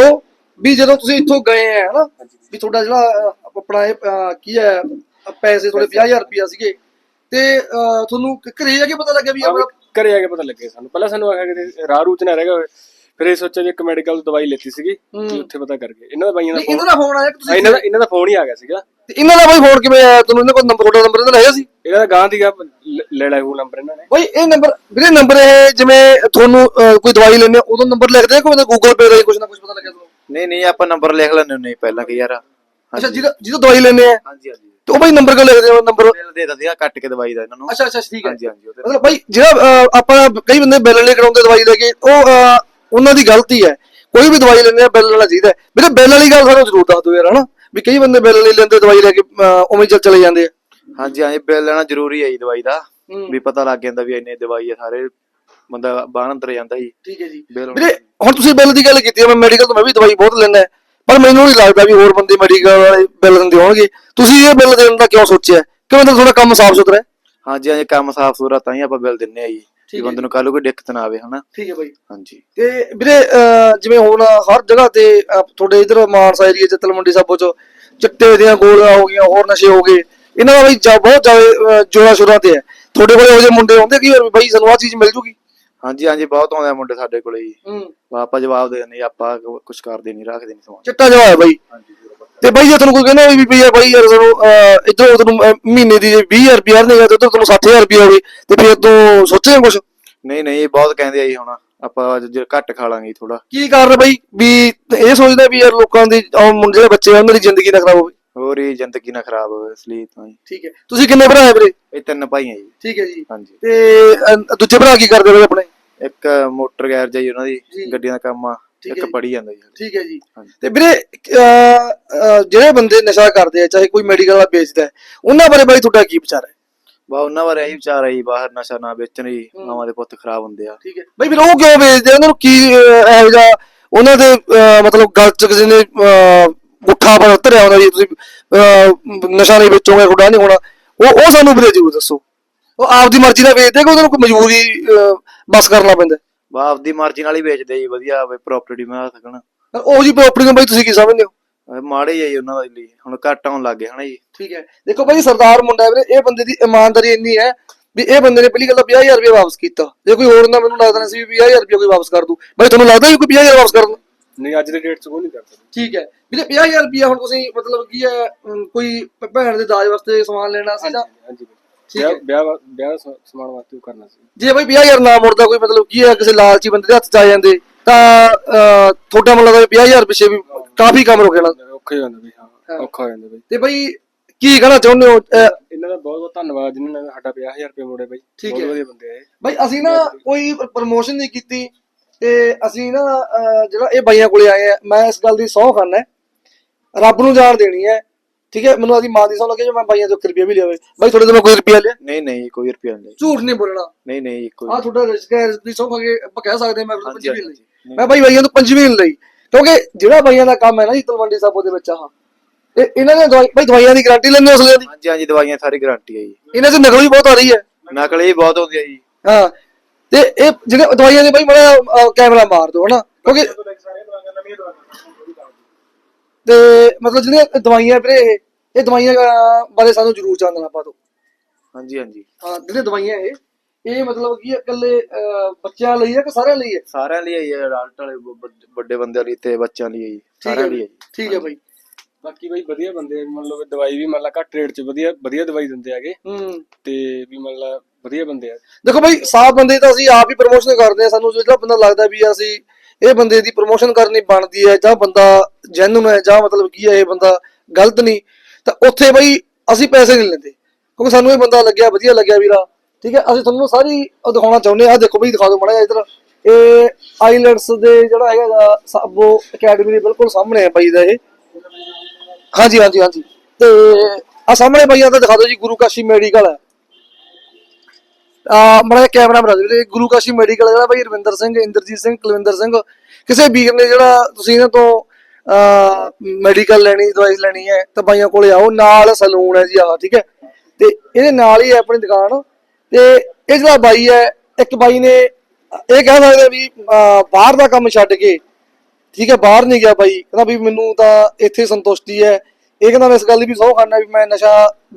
ਵੀ ਜਦੋਂ ਤੁਸੀਂ ਇੱਥੋਂ ਗਏ ਆ ਹਨਾ ਵੀ ਤੁਹਾਡਾ ਜਿਹੜਾ ਆਪਣਾ ਇਹ ਅਹ, ਕੀ ਹੈ ਪੈਸੇ ਤੁਹਾਡੇ 50000 ਰੁਪਇਆ ਸੀਗੇ ਤੇ ਅਹ, ਤੁਹਾਨੂੰ ਘਰੇ ਜਾ ਕੇ ਪਤਾ ਲੱਗਿਆ ਵੀ ਆਪਣਾ ਘਰੇ ਆ ਕੇ ਪਤਾ ਲੱਗਿਆ ਸਾਨੂੰ। ਪਹਿਲਾਂ ਸਾਨੂੰ ਆਖਿਆ ਕਿ ਰਾਹ ਰੂਚ ਨਾ ਰਹਿ ਗਿਆ ਹੋਵੇ। ਫਿਰ ਇਹ ਸੋਚਿਆ ਵੀ ਇੱਕ ਮੈਡੀਕਲ ਦਵਾਈ ਲੈਤੀ ਸੀਗੀ ਤੇ ਉੱਥੇ ਪਤਾ ਕਰ ਗਏ ਇਹਨਾਂ ਦਾ ਬਾਈਆਂ ਦਾ ਨਹੀਂ, ਇਹਨਾਂ ਦਾ ਫੋਨ ਆਇਆ ਕਿ ਫੋਨ ਤੁਸੀਂ ਇਹਨਾਂ ਦਾ ਇਹਨਾਂ ਦਾ ਫੋਨ ਹੀ ਆ ਗਿਆ ਸੀਗਾ। ਤੇ ਇਹਨਾਂ ਦਾ ਬਾਈ ਫੋਨ ਕਿਵੇਂ ਆਇਆ? ਤੁਹਾਨੂੰ ਇਹਨਾਂ ਕੋਲ ਨੰਬਰ ਤੁਹਾਡਾ ਨੰਬਰ ਇਹਨਾਂ ਦਾ ਹੈਗਾ ਸੀ? ਇਹਨਾਂ ਦਾ ਗਾਂ ਦੀਗਾ ਲੈ ਲਿਆ ਉਹ ਨੰਬਰ ਇਹਨਾਂ ਨੇ। ਬਾਈ ਇਹ ਨੰਬਰ ਵੀਰੇ ਨੰਬਰ ਇਹ ਜਿਵੇਂ ਤੁਹਾਨੂੰ ਅਹ, ਕੋਈ ਦਵਾਈ ਲੈਣੇ ਉਦੋਂ ਨੰਬਰ ਲਿਖਦੇ ਆ ਕੋਈ ਗੂਗਲ ਪੇ ਦਾ ਹੀ ਕੁਝ ਨਾ ਕੁਝ ਪਤਾ ਲੱਗਿਆ ਤੁਹਾਨੂੰ? ਨਹੀਂ ਨਹੀਂ ਆਪਾਂ ਨੰਬਰ ਲਿਖ ਲੈਣੇ ਹੁੰਦੇ ਪਹਿਲਾਂ ਕਿ ਯਾਰ। ਅੱਛਾ ਜਿਹਦਾ ਜਿਹਦਾ ਦਵਾਈ ਲੈਣੇ ਆ। ਹਾਂਜੀ ਹਾਂਜੀ। ਤੇ ਉਹ ਬਾਈ ਨੰਬਰ ਕਿਉਂ ਲਿਖਦੇ ਆ? ਨੰਬਰ ਬਿੱਲ ਦੇ ਦਿੰਦੇ ਆ ਕੱਟ ਕੇ ਦਵਾਈ ਦਾ ਇਹਨਾਂ ਨੂੰ। ਅੱਛਾ ਅੱਛਾ ਠੀਕ ਹੈ। ਹਾਂਜੀ ਹਾਂਜੀ ਉਹਦੇ ਮਤਲਬ ਬਾਈ ਜਿਹੜਾ ਅਹ, ਆਪਾਂ ਕਈ ਬੰਦੇ ਬਿੱਲ ਲੈ ਕਰਾਉਂਦੇ ਦਵਾਈ ਲੈ ਕੇ ਉਹ ਅਹ, ਉਹਨਾਂ ਦੀ ਗਲਤੀ ਹੈ। ਕੋਈ ਵੀ ਦਵਾਈ ਲੈਂਦੇ ਆ ਬਿੱਲ ਲੈਣਾ ਚਾਹੀਦਾ ਹੈ। ਵੀਰੇ ਬਿੱਲ ਵਾਲੀ ਗੱਲ ਸਾਨੂੰ ਜ਼ਰੂਰ ਦੱਸ ਦਿਓ ਯਾਰ ਹਨਾ? ਵੀ ਕਈ ਬੰਦੇ ਬਿੱਲ ਨਹੀਂ ਲੈਂਦੇ ਦਵਾਈ ਲੈ ਕੇ ਅਹ, ਉਵੇਂ ਹੀ ਚੱਲ ਚਲੇ ਜਾਂਦੇ ਆ। ਹਾਂਜੀ ਹਾਂਜੀ ਬਿੱਲ ਲੈਣਾ ਜ਼ਰੂਰੀ ਹੈ ਜੀ ਦਵਾਈ ਦਾ। ਵੀ ਪਤਾ ਲੱਗ ਜਾਂਦਾ ਵੀ ਇੰਨੇ ਦਵਾਈ ਆ ਸਾਰੇ ਬੰਦਾ ਬਾਹਰ ਅੰਦਰ ਜਾਂਦਾ ਜੀ। ਠੀਕ ਹੈ ਜੀ। ਬਿੱਲ ਵੀਰੇ ਹੁਣ ਤੁਸੀਂ ਬਿੱਲ ਦੀ ਗੱਲ ਕੀਤੀ ਹੈ ਮੈਂ ਮੈਡੀਕਲ ਤੋਂ ਮੈਂ ਵੀ ਦਵਾਈ ਬਹੁਤ ਲੈਂਦਾ ਪਰ ਮੈਨੂੰ ਨਹੀਂ ਲੱਗਦਾ ਵੀ ਹੋਰ ਬੰਦੇ ਮੈਡੀਕਲ ਵਾਲੇ ਬਿੱਲ ਦਿੰਦੇ ਹੋਣਗੇ। ਤੁਸੀਂ ਇਹ ਬਿੱਲ ਦੇਣ ਦਾ ਕਿਉਂ ਸੋਚਿਆ? ਕਿਉਂ ਤਾਂ ਤੁਹਾਡਾ ਕੰਮ ਸਾਫ਼ ਸੁਥਰਾ ਹੈ? ਹਾਂਜੀ ਹਾਂਜੀ ਕੰਮ ਸਾਫ਼ ਸੁਥਰਾ ਤਾਂ ਹੀ ਆਪਾਂ ਬਿੱਲ ਦਿੰਨੇ ਆ ਜੀ। ਹੈ ਬੰਦੇ ਨੂੰ ਕੱਲ ਕੋਈ ਦਿੱਕਤ ਨਾ ਆਵੇ ਹਨਾ? ਠੀਕ ਹੈ ਬਾਈ। ਹਾਂਜੀ। ਤੇ ਵੀਰੇ ਜਿਵੇਂ ਹੁਣ ਹਰ ਜਗ੍ਹਾ ਤੇ ਤੁਹਾਡੇ ਇਧਰ ਮਾਨਸਾ ਏਰੀਆ ਚ ਤਲਮੰਡੀ ਸਾਬੋ ਚ ਚਿੱਟੇ ਦੀਆਂ ਗੋਲੀਆਂ ਹੋ ਗਈਆਂ ਹੋਰ ਨਸ਼ੇ ਹੋ ਗਏ ਇਹਨਾਂ ਦਾ ਬਈ ਬਹੁਤ ਜ਼ਿਆਦਾ ਜੋਰਾਂ ਸ਼ੋਰਾਂ ਤੇ ਹੈ। ਤੁਹਾਡੇ ਕੋਲੇ ਉਹ ਜਿਹੇ ਮੁੰਡੇ ਹੁੰਦੇ ਕੀ ਹੋਰ ਬਈ ਸਾਨੂੰ ਆਹ ਚੀਜ਼ ਮਿਲ ਜੂਗੀ? ਹਾਂਜੀ ਹਾਂਜੀ ਬਹੁਤ ਆਉਂਦੇ ਆ ਮੁੰਡੇ ਸਾਡੇ ਕੋਲੇ ਜੀ। ਹੂੰ। ਆਪਾਂ ਜਵਾਬ ਦੇ ਦਿੰਦੇ ਆਪਾਂ ਕੁਝ ਕਰਦੇ ਨਹੀਂ ਰੱਖਦੇ ਨਹੀਂ ਸਮਾਨ। ਚਿੱਟਾ ਜਵਾਬ ਹੈ ਬਾਈ। ਤੇ ਬਾਈ ਜੇ ਤੁਹਾਨੂੰ ਕੋਈ ਕਹਿੰਦਾ ਵੀ ਭਈਆ ਬਾਈ ਯਾਰ ਸਾਨੂੰ ਇਧਰੋਂ ਤੁਹਾਨੂੰ ਮਹੀਨੇ ਦੀ ਜੇ 20000 ਰੁਪਏ ਨਹੀਂ ਗਾ ਤੇ ਉਧਰ ਤੁਹਾਨੂੰ 60000 ਰੁਪਏ ਹੋਵੇ ਤੇ ਫਿਰ ਤੂੰ ਸੋਚਿਆ ਕੁਛ? ਨਹੀਂ ਨਹੀਂ ਬਹੁਤ ਕਹਿੰਦੇ ਆ ਜੀ ਹੁਣ। ਆਪਾਂ ਜੇ ਘੱਟ ਖਾ ਲਾਂਗੇ ਥੋੜਾ ਕੀ ਕਾਰਨ ਬਈ? ਵੀ ਇਹ ਸੋਚਦਾ ਵੀ ਯਾਰ ਲੋਕਾਂ ਦੀ ਮੁੰਡੇ ਜਿਹੜੇ ਬੱਚੇ ਆ ਉਹਨਾਂ ਦੀ ਜ਼ਿੰਦਗੀ ਨਾ ਖਰਾਬ ਹੋਵੇ। ਹੋਰ ਹੀ ਜ਼ਿੰਦਗੀ ਨਾ ਖਰਾਬ ਹੋਵੇ ਇਸ ਲਈ ਤਾਂ ਜੀ। ਠੀਕ ਹੈ। ਤੁਸੀਂ ਕਿੰਨੇ ਭਰਾ ਹੈ ਵੀਰੇ? ਇਹ ਤਿੰਨ ਭਾਈ ਆ ਜੀ। ਠੀਕ ਹੈ ਜੀ। ਹਾਂਜੀ। ਤੇ ਦੂਜੇ ਭਰਾ ਕੀ ਕਰਦੇ ਬਈ ਆਪਣੇ? ਇੱਕ ਮੋਟਰ ਗੈਰਜ ਆ ਜੀ ਉਹਨਾਂ ਜੀ। ਦੀ ਗੱਡੀਆਂ ਦਾ ਕੰਮ ਆ। ਠੀਕ ਹੈ ਇੱਕ ਜੀ। ਪੜੀ ਜਾਂਦਾ ਜੀ ਠੀਕ ਹੈ ਜੀ। ਹਾਂਜੀ। ਤੇ ਵੀਰੇ ਅਹ, ਅਹ, ਜਿਹੜੇ ਬੰਦੇ ਨਸ਼ਾ ਕਰਦੇ ਆ ਚਾਹੇ ਕੋਈ ਮੈਡੀਕਲ ਵਾਲਾ ਵੇਚਦਾ ਹੈ ਉਹਨਾਂ ਬਾਰੇ ਬਾਈ ਤੁਹਾਡਾ ਕੀ ਵਿਚਾਰ ਹੈ? ਬਾ ਉਹਨਾਂ ਬਾਰੇ ਇਹੀ ਵਿਚਾਰ ਆ ਜੀ ਬਾਹਰ ਨਸ਼ਾ ਨਾ ਵੇਚਣ ਜੀ ਮਾਵਾਂ ਦੇ ਪੁੱਤ ਖਰਾਬ ਹੁੰਦੇ ਆ। ਠੀਕ ਹੈ। ਬਈ ਫਿਰ ਉਹ ਕਿਉਂ ਵੇਚਦੇ ਆ? ਉਹਨਾਂ ਨੂੰ ਕੀ ਅਹ, ਇਹੋ ਜਿਹਾ ਉਹਨਾਂ ਦੇ ਅਹ, ਮਤਲਬ ਗਲ ਚ ਕਿਸੇ ਨੇ ਗੁੱਠਾ ਪਰ ਧਰਿਆ ਹੁੰਦਾ ਵੀ ਤੁਸੀਂ ਅਹ, ਨਸ਼ਾ ਨਹੀਂ ਵੇਚੋਗੇ ਤੁਹਾਡਾ ਨਹੀਂ ਹੋਣਾ। ਉਹ ਉਹ ਸਾਨੂੰ ਵੀਰੇ ਜ਼ਰੂਰ ਦੱਸੋ। ਉਹ ਆਪਦੀ ਮਰਜ਼ੀ ਨਾਲ ਵੇਚਦੇ ਕਿ ਉਹਨਾਂ ਨੂੰ ਕੋਈ ਮਜਬੂਰੀ ਅਹ, ਬਸ ਕਰਨਾ ਪੈਂਦਾ ਬਾ ਆਪਦੀ ਮਰਜ਼ੀ ਨਾਲ ਹੀ ਵੇਚਦੇ ਜੀ ਵਧੀਆ ਪ੍ਰਾਪਰਟੀ ਬਣਾ ਸਕਣ। ਉਹ ਜੀ ਪ੍ਰੋਪਰਟੀ ਨੂੰ ਬਾਈ ਤੁਸੀਂ ਕੀ ਸਮਝਦੇ ਹੋ? ਮਾੜੇ ਹੀ ਆ ਜੀ ਉਹਨਾਂ ਦੇ ਲਈ ਹੁਣ ਘੱਟ ਆਉਣ ਲੱਗ ਗਏ ਹਨਾ ਜੀ। ਠੀਕ ਹੈ। ਦੇਖੋ ਭਾਈ ਸਰਦਾਰ ਮੁੰਡਾ ਹੈ ਵੀਰੇ ਇਹ ਬੰਦੇ ਦੀ ਇਮਾਨਦਾਰੀ ਇੰਨੀ ਹੈ ਵੀ ਇਹ ਬੰਦੇ ਨੇ ਪਹਿਲੀ ਗੱਲ ਤਾਂ 50000 ਰੁਪਏ ਵਾਪਸ ਕੀਤਾ। ਜੇ ਕੋਈ ਹੋਰ ਹੁੰਦਾ ਮੈਨੂੰ ਲੱਗਦਾ ਨਹੀਂ ਸੀ ਵੀ 50000 ਰੁਪਏ ਕੋਈ ਵਾਪਸ ਕਰ ਦੂ। ਬਾਈ ਤੁਹਾਨੂੰ ਲੱਗਦਾ ਵੀ ਕੋਈ 50000 ਵਾਪਸ ਕਰਨ? ਨਹੀਂ ਅੱਜ ਦੇ ਡੇਟ 'ਚ ਕੋਈ ਨਹੀਂ ਕਰ ਸਕਦਾ। ਠੀਕ ਹੈ। ਵੀਰੇ 50000 ਰੁਪਏ ਹੁਣ ਤੁਸੀਂ ਮਤਲਬ ਕੀ ਹੈ ਅਮ, ਕੋਈ ਭੈਣ ਦੇ ਦਾਜ ਵਾਸਤੇ ਸਮਾਨ ਲੈਣਾ ਸੀ ਜਾਂ ਹਾਂਜੀ। ਵਿਆਹ ਵਿਆਹ ਵਿਆਹ ਸ- ਸਮਾਨ ਵਾਸਤੇ ਉਹ ਕਰਨਾ ਸੀ। ਜੇ ਬਾਈ 50000 ਨਾ ਮੁੜਦਾ ਕੋਈ ਮਤਲਬ ਕੀ ਹੈ ਕਿਸੇ ਲਾਲਚੀ ਬੰਦੇ ਦੇ ਹੱਥ ਚ ਆ ਜਾਂਦੇ ਤਾਂ ਅਹ, ਤੁਹਾਡਾ ਮਤਲਬ ਲੱਗਦਾ 50000 ਪਿੱਛੇ ਵੀ ਕਾਫੀ ਕੰਮ ਰੁਕ ਜਾਣਾ। ਔਖਾ ਹੀ ਹੁੰਦਾ ਬਈ ਹਾਂ ਔਖਾ ਹੋ ਜਾਂਦਾ ਬਈ। ਤੇ ਬਾਈ ਕੀ ਕਹਿਣਾ ਚਾਹੁੰਦੇ ਹੋ ਅਹ, ਇਹਨਾਂ ਦਾ ਬਹੁਤ ਬਹੁਤ ਧੰਨਵਾਦ ਜਿਨ੍ਹਾਂ ਨੇ ਸਾਡਾ 50000 ਰੁਪਏ ਮੋੜੇ ਬਈ। ਠੀਕ ਬਹੁਤ ਹੈ। ਵਧੀਆ ਬੰਦੇ ਆ ਇਹ। ਬਾਈ ਅਸੀਂ ਨਾ ਕੋਈ ਪ੍ਰਮੋਸ਼ਨ ਨਹੀਂ ਕੀਤੀ ਤੇ ਅਸੀਂ ਨਾ ਅਹ, ਜਿਹੜਾ ਇਹ ਬਾਈਆਂ ਕੋਲੇ ਆਏ ਆ ਮੈਂ ਇਸ ਗੱਲ ਦੀ ਸਹੁੰ ਖਾਨਾ ਹੈ। ਰੱਬ ਨੂੰ ਜਾਣ ਦੇਣੀ ਹੈ। ਠੀਕ ਹੈ? ਮੈਨੂੰ ਆਦੀ ਮਾਂ ਦੀ ਸਹੁੰ ਲੱਗੇ ਜੇ ਮੈਂ ਬਾਈਆਂ ਤੋਂ 1 ਰੁਪਿਆ ਵੀ ਲਿਆਵੇ ਬਾਈ ਤੁਹਾਡੇ ਤੋਂ ਮੈਂ ਕੋਈ ਰੁਪਿਆ ਲਿਆ? ਨਹੀਂ ਨਹੀਂ ਕੋਈ ਰੁਪਿਆ ਨਹੀਂ। ਝੂਠ ਨਹੀਂ ਬੋਲਣਾ। ਨਹੀਂ ਨਹੀਂ ਕੋਈ ਆ ਤੁਹਾਡਾ ਰਿਸਕ ਹੈ ਦੀ ਖਾ ਕੇ ਆਪਾਂ ਕਹਿ ਸਕਦੇ ਮੈਂ ਪੰਜਵੀਂ ਲਈ। ਮੈਂ ਬਾਈ ਬਾਈਆਂ ਤੋਂ ਨਹੀਂ ਲਈ। ਕਿਉਂਕਿ ਜਿਹੜਾ ਬਾਈਆਂ ਦਾ ਕੰਮ ਹੈ ਨਾ ਜੀ ਤਲਵੰਡੀ ਸਾਬੋ ਦੇ ਵਿੱਚ ਆਹ ਇਹ ਇਹਨਾਂ ਨੇ ਦਵਾਈ ਬਾਈ ਦਵਾਈਆਂ ਦੀ ਗਾਰੰਟੀ ਲੈਂਦੇ ਹੋ ਦੀ? ਹਾਂਜੀ ਹਾਂਜੀ ਦਵਾਈਆਂ ਸਾਰੀ ਗਾਰੰਟੀ ਹੈ ਜੀ। ਇਹਨਾਂ 'ਚ ਨਕਲ ਵੀ ਬਹੁਤ ਆ ਰਹੀ ਹੈ। ਨਕਲ ਬਹੁਤ ਹੁੰਦੀ ਹੈ ਜੀ। ਹਾਂ। ਤੇ ਇਹ ਜਿਹੜੇ ਦਵਾਈਆਂ ਦੇ ਬਾਈ ਮੜਾ ਕੈਮਰਾ ਮਾਰ ਦਿਓ ਹਨਾ। ਕਿਉਂਕਿ ਤੇ ਮਤਲਬ ਜਿਹੜੀਆਂ ਦਵਾਈਆਂ ਵੀਰੇ ਇਹ ਇਹ ਦਵਾਈਆਂ ਅਹ, ਬਾਰੇ ਸਾਨੂੰ ਜ਼ਰੂਰ ਜਾਣਨਾ ਪਾ ਦਿਓ ਹਾਂਜੀ ਹਾਂਜੀ। ਹਾਂ ਜਿਹੜੀਆਂ ਦਵਾਈਆਂ ਇਹ ਇਹ ਮਤਲਬ ਕੀ ਹੈ ਇਕੱਲੇ ਅਹ, ਬੱਚਿਆਂ ਲਈ ਹੈ ਕਿ ਸਾਰਿਆਂ ਲਈ ਹੈ ਸਾਰਿਆਂ ਲਈ ਹੈ ਜੀ ਅਡਲਟ ਵਾਲੇ ਬ- ਬ- ਵੱਡੇ ਬੰਦਿਆਂ ਲਈ ਤੇ ਬੱਚਿਆਂ ਲਈ ਹੈ ਹੈ ਸਾਰਿਆਂ ਲਈ ਹੈ ਜੀ। ਠੀਕ ਹੈ ਬਾਈ। ਬਾਕੀ ਬਈ ਵਧੀਆ ਬੰਦੇ ਆ ਮੰਨ ਲਓ ਦਵਾਈ ਵੀ ਮੰਨ ਲਾ ਘੱਟ ਰੇਟ 'ਚ ਵਧੀਆ ਵਧੀਆ ਦਵਾਈ ਦਿੰਦੇ ਹੈਗੇ। ਹੂੰ। ਤੇ ਵੀ ਮੰਨ ਲਾ ਵਧੀਆ ਬੰਦੇ ਆ। ਦੇਖੋ ਬਾਈ ਸਾਫ਼ ਬੰਦੇ ਤਾਂ ਅਸੀਂ ਆਪ ਹੀ ਪ੍ਰਮੋਸ਼ਨ ਕਰਦੇ ਆ ਸਾਨੂੰ ਜਿਹੜਾ ਬੰਦਾ ਲੱਗਦਾ ਵੀ ਅਸੀਂ ਇਹ ਬੰਦੇ ਦੀ ਪ੍ਰਮੋਸ਼ਨ ਕਰਨੀ ਬਣਦੀ ਹੈ ਜਾਂ ਬੰਦਾ ਜੈਨੂਨ ਹੈ ਜਾਂ ਮਤਲਬ ਕੀ ਹੈ ਇਹ ਬੰਦਾ ਗਲਤ ਨਹੀਂ, ਤਾਂ ਉੱਥੇ ਬਈ ਅਸੀਂ ਪੈਸੇ ਨਹੀਂ ਲੈਂਦੇ, ਕਿਉਂਕਿ ਸਾਨੂੰ ਇਹ ਬੰਦਾ ਲੱਗਿਆ, ਵਧੀਆ ਲੱਗਿਆ ਵੀਰਾ, ਠੀਕ ਹੈ, ਅਸੀਂ ਤੁਹਾਨੂੰ ਸਾਰੀ ਦਿਖਾਉਣਾ ਚਾਹੁੰਦੇ ਆ ਦੇਖੋ ਬਈ ਦਿਖਾ ਦਿਓ ਮਾੜਾ ਜਿਹਾ ਇਧਰ। ਇਹ ਆਈਲੈਂਡਸ ਦੇ ਜਿਹੜਾ ਹੈਗਾ ਸਾਬੋ ਅਕੈਡਮੀ ਦੇ ਬਿਲਕੁਲ ਸਾਹਮਣੇ ਹੈ ਬਾਈ ਦਾ ਇਹ। ਹਾਂਜੀ ਹਾਂਜੀ ਹਾਂਜੀ। ਤੇ ਆ ਸਾਹਮਣੇ ਬਾਈਆਂ ਦਾ ਦਿਖਾ ਦਿਓ ਜੀ, ਗੁਰੂ ਕਾਸ਼ੀ ਮੈਡੀਕਲ ਹੈ। ਮੜਾ ਕੈਮਰਾ ਬਣਾ ਦਿਓ ਗੁਰੂ ਕਾਸ਼ੀ ਮੈਡੀਕਲ ਜਿਹੜਾ ਬਾਈ ਰਵਿੰਦਰ ਸਿੰਘ, ਇੰਦਰਜੀਤ ਸਿੰਘ, ਕੁਲਵਿੰਦਰ ਸਿੰਘ, ਕਿਸੇ ਵੀਰ ਨੇ ਜਿਹੜਾ ਤੁਸੀਂ ਇਹਨਾਂ ਤੋਂ, ਆ ਮੈਡੀਕਲ ਲੈਣੀ, ਦਵਾਈ ਲੈਣੀ ਹੈ, ਤਾਂ ਬਾਈਆਂ ਕੋਲੇ ਆਓ, ਨਾਲ ਸਲੂਨ ਹੈ ਜੀ ਆਹ, ਠੀਕ ਹੈ। ਤੇ ਇਹਦੇ ਨਾਲ ਹੀ ਹੈ ਆਪਣੀ ਦੁਕਾਨ, ਤੇ ਇਹ ਜਿਹੜਾ ਬਾਈ ਹੈ, ਇੱਕ ਬਾਈ ਨੇ ਇਹ ਕਹਿ ਸਕਦੇ ਵੀ ਬਾਹਰ ਦਾ ਕੰਮ ਛੱਡ ਕੇ, ਠੀਕ ਹੈ, ਬਾਹਰ ਨਹੀਂ ਗਿਆ ਬਾਈ, ਕਹਿੰਦਾ ਵੀ ਮੈਨੂੰ ਤਾਂ ਇੱਥੇ ਸੰਤੁਸ਼ਟੀ ਹੈ। ਇਹ ਕਹਿੰਦਾ ਮੈਂ ਇਸ ਗੱਲ ਦੀ ਵੀ ਸਹੁੰ ਖਾਣਾ ਵੀ ਮੈਂ ਨਸ਼ਾ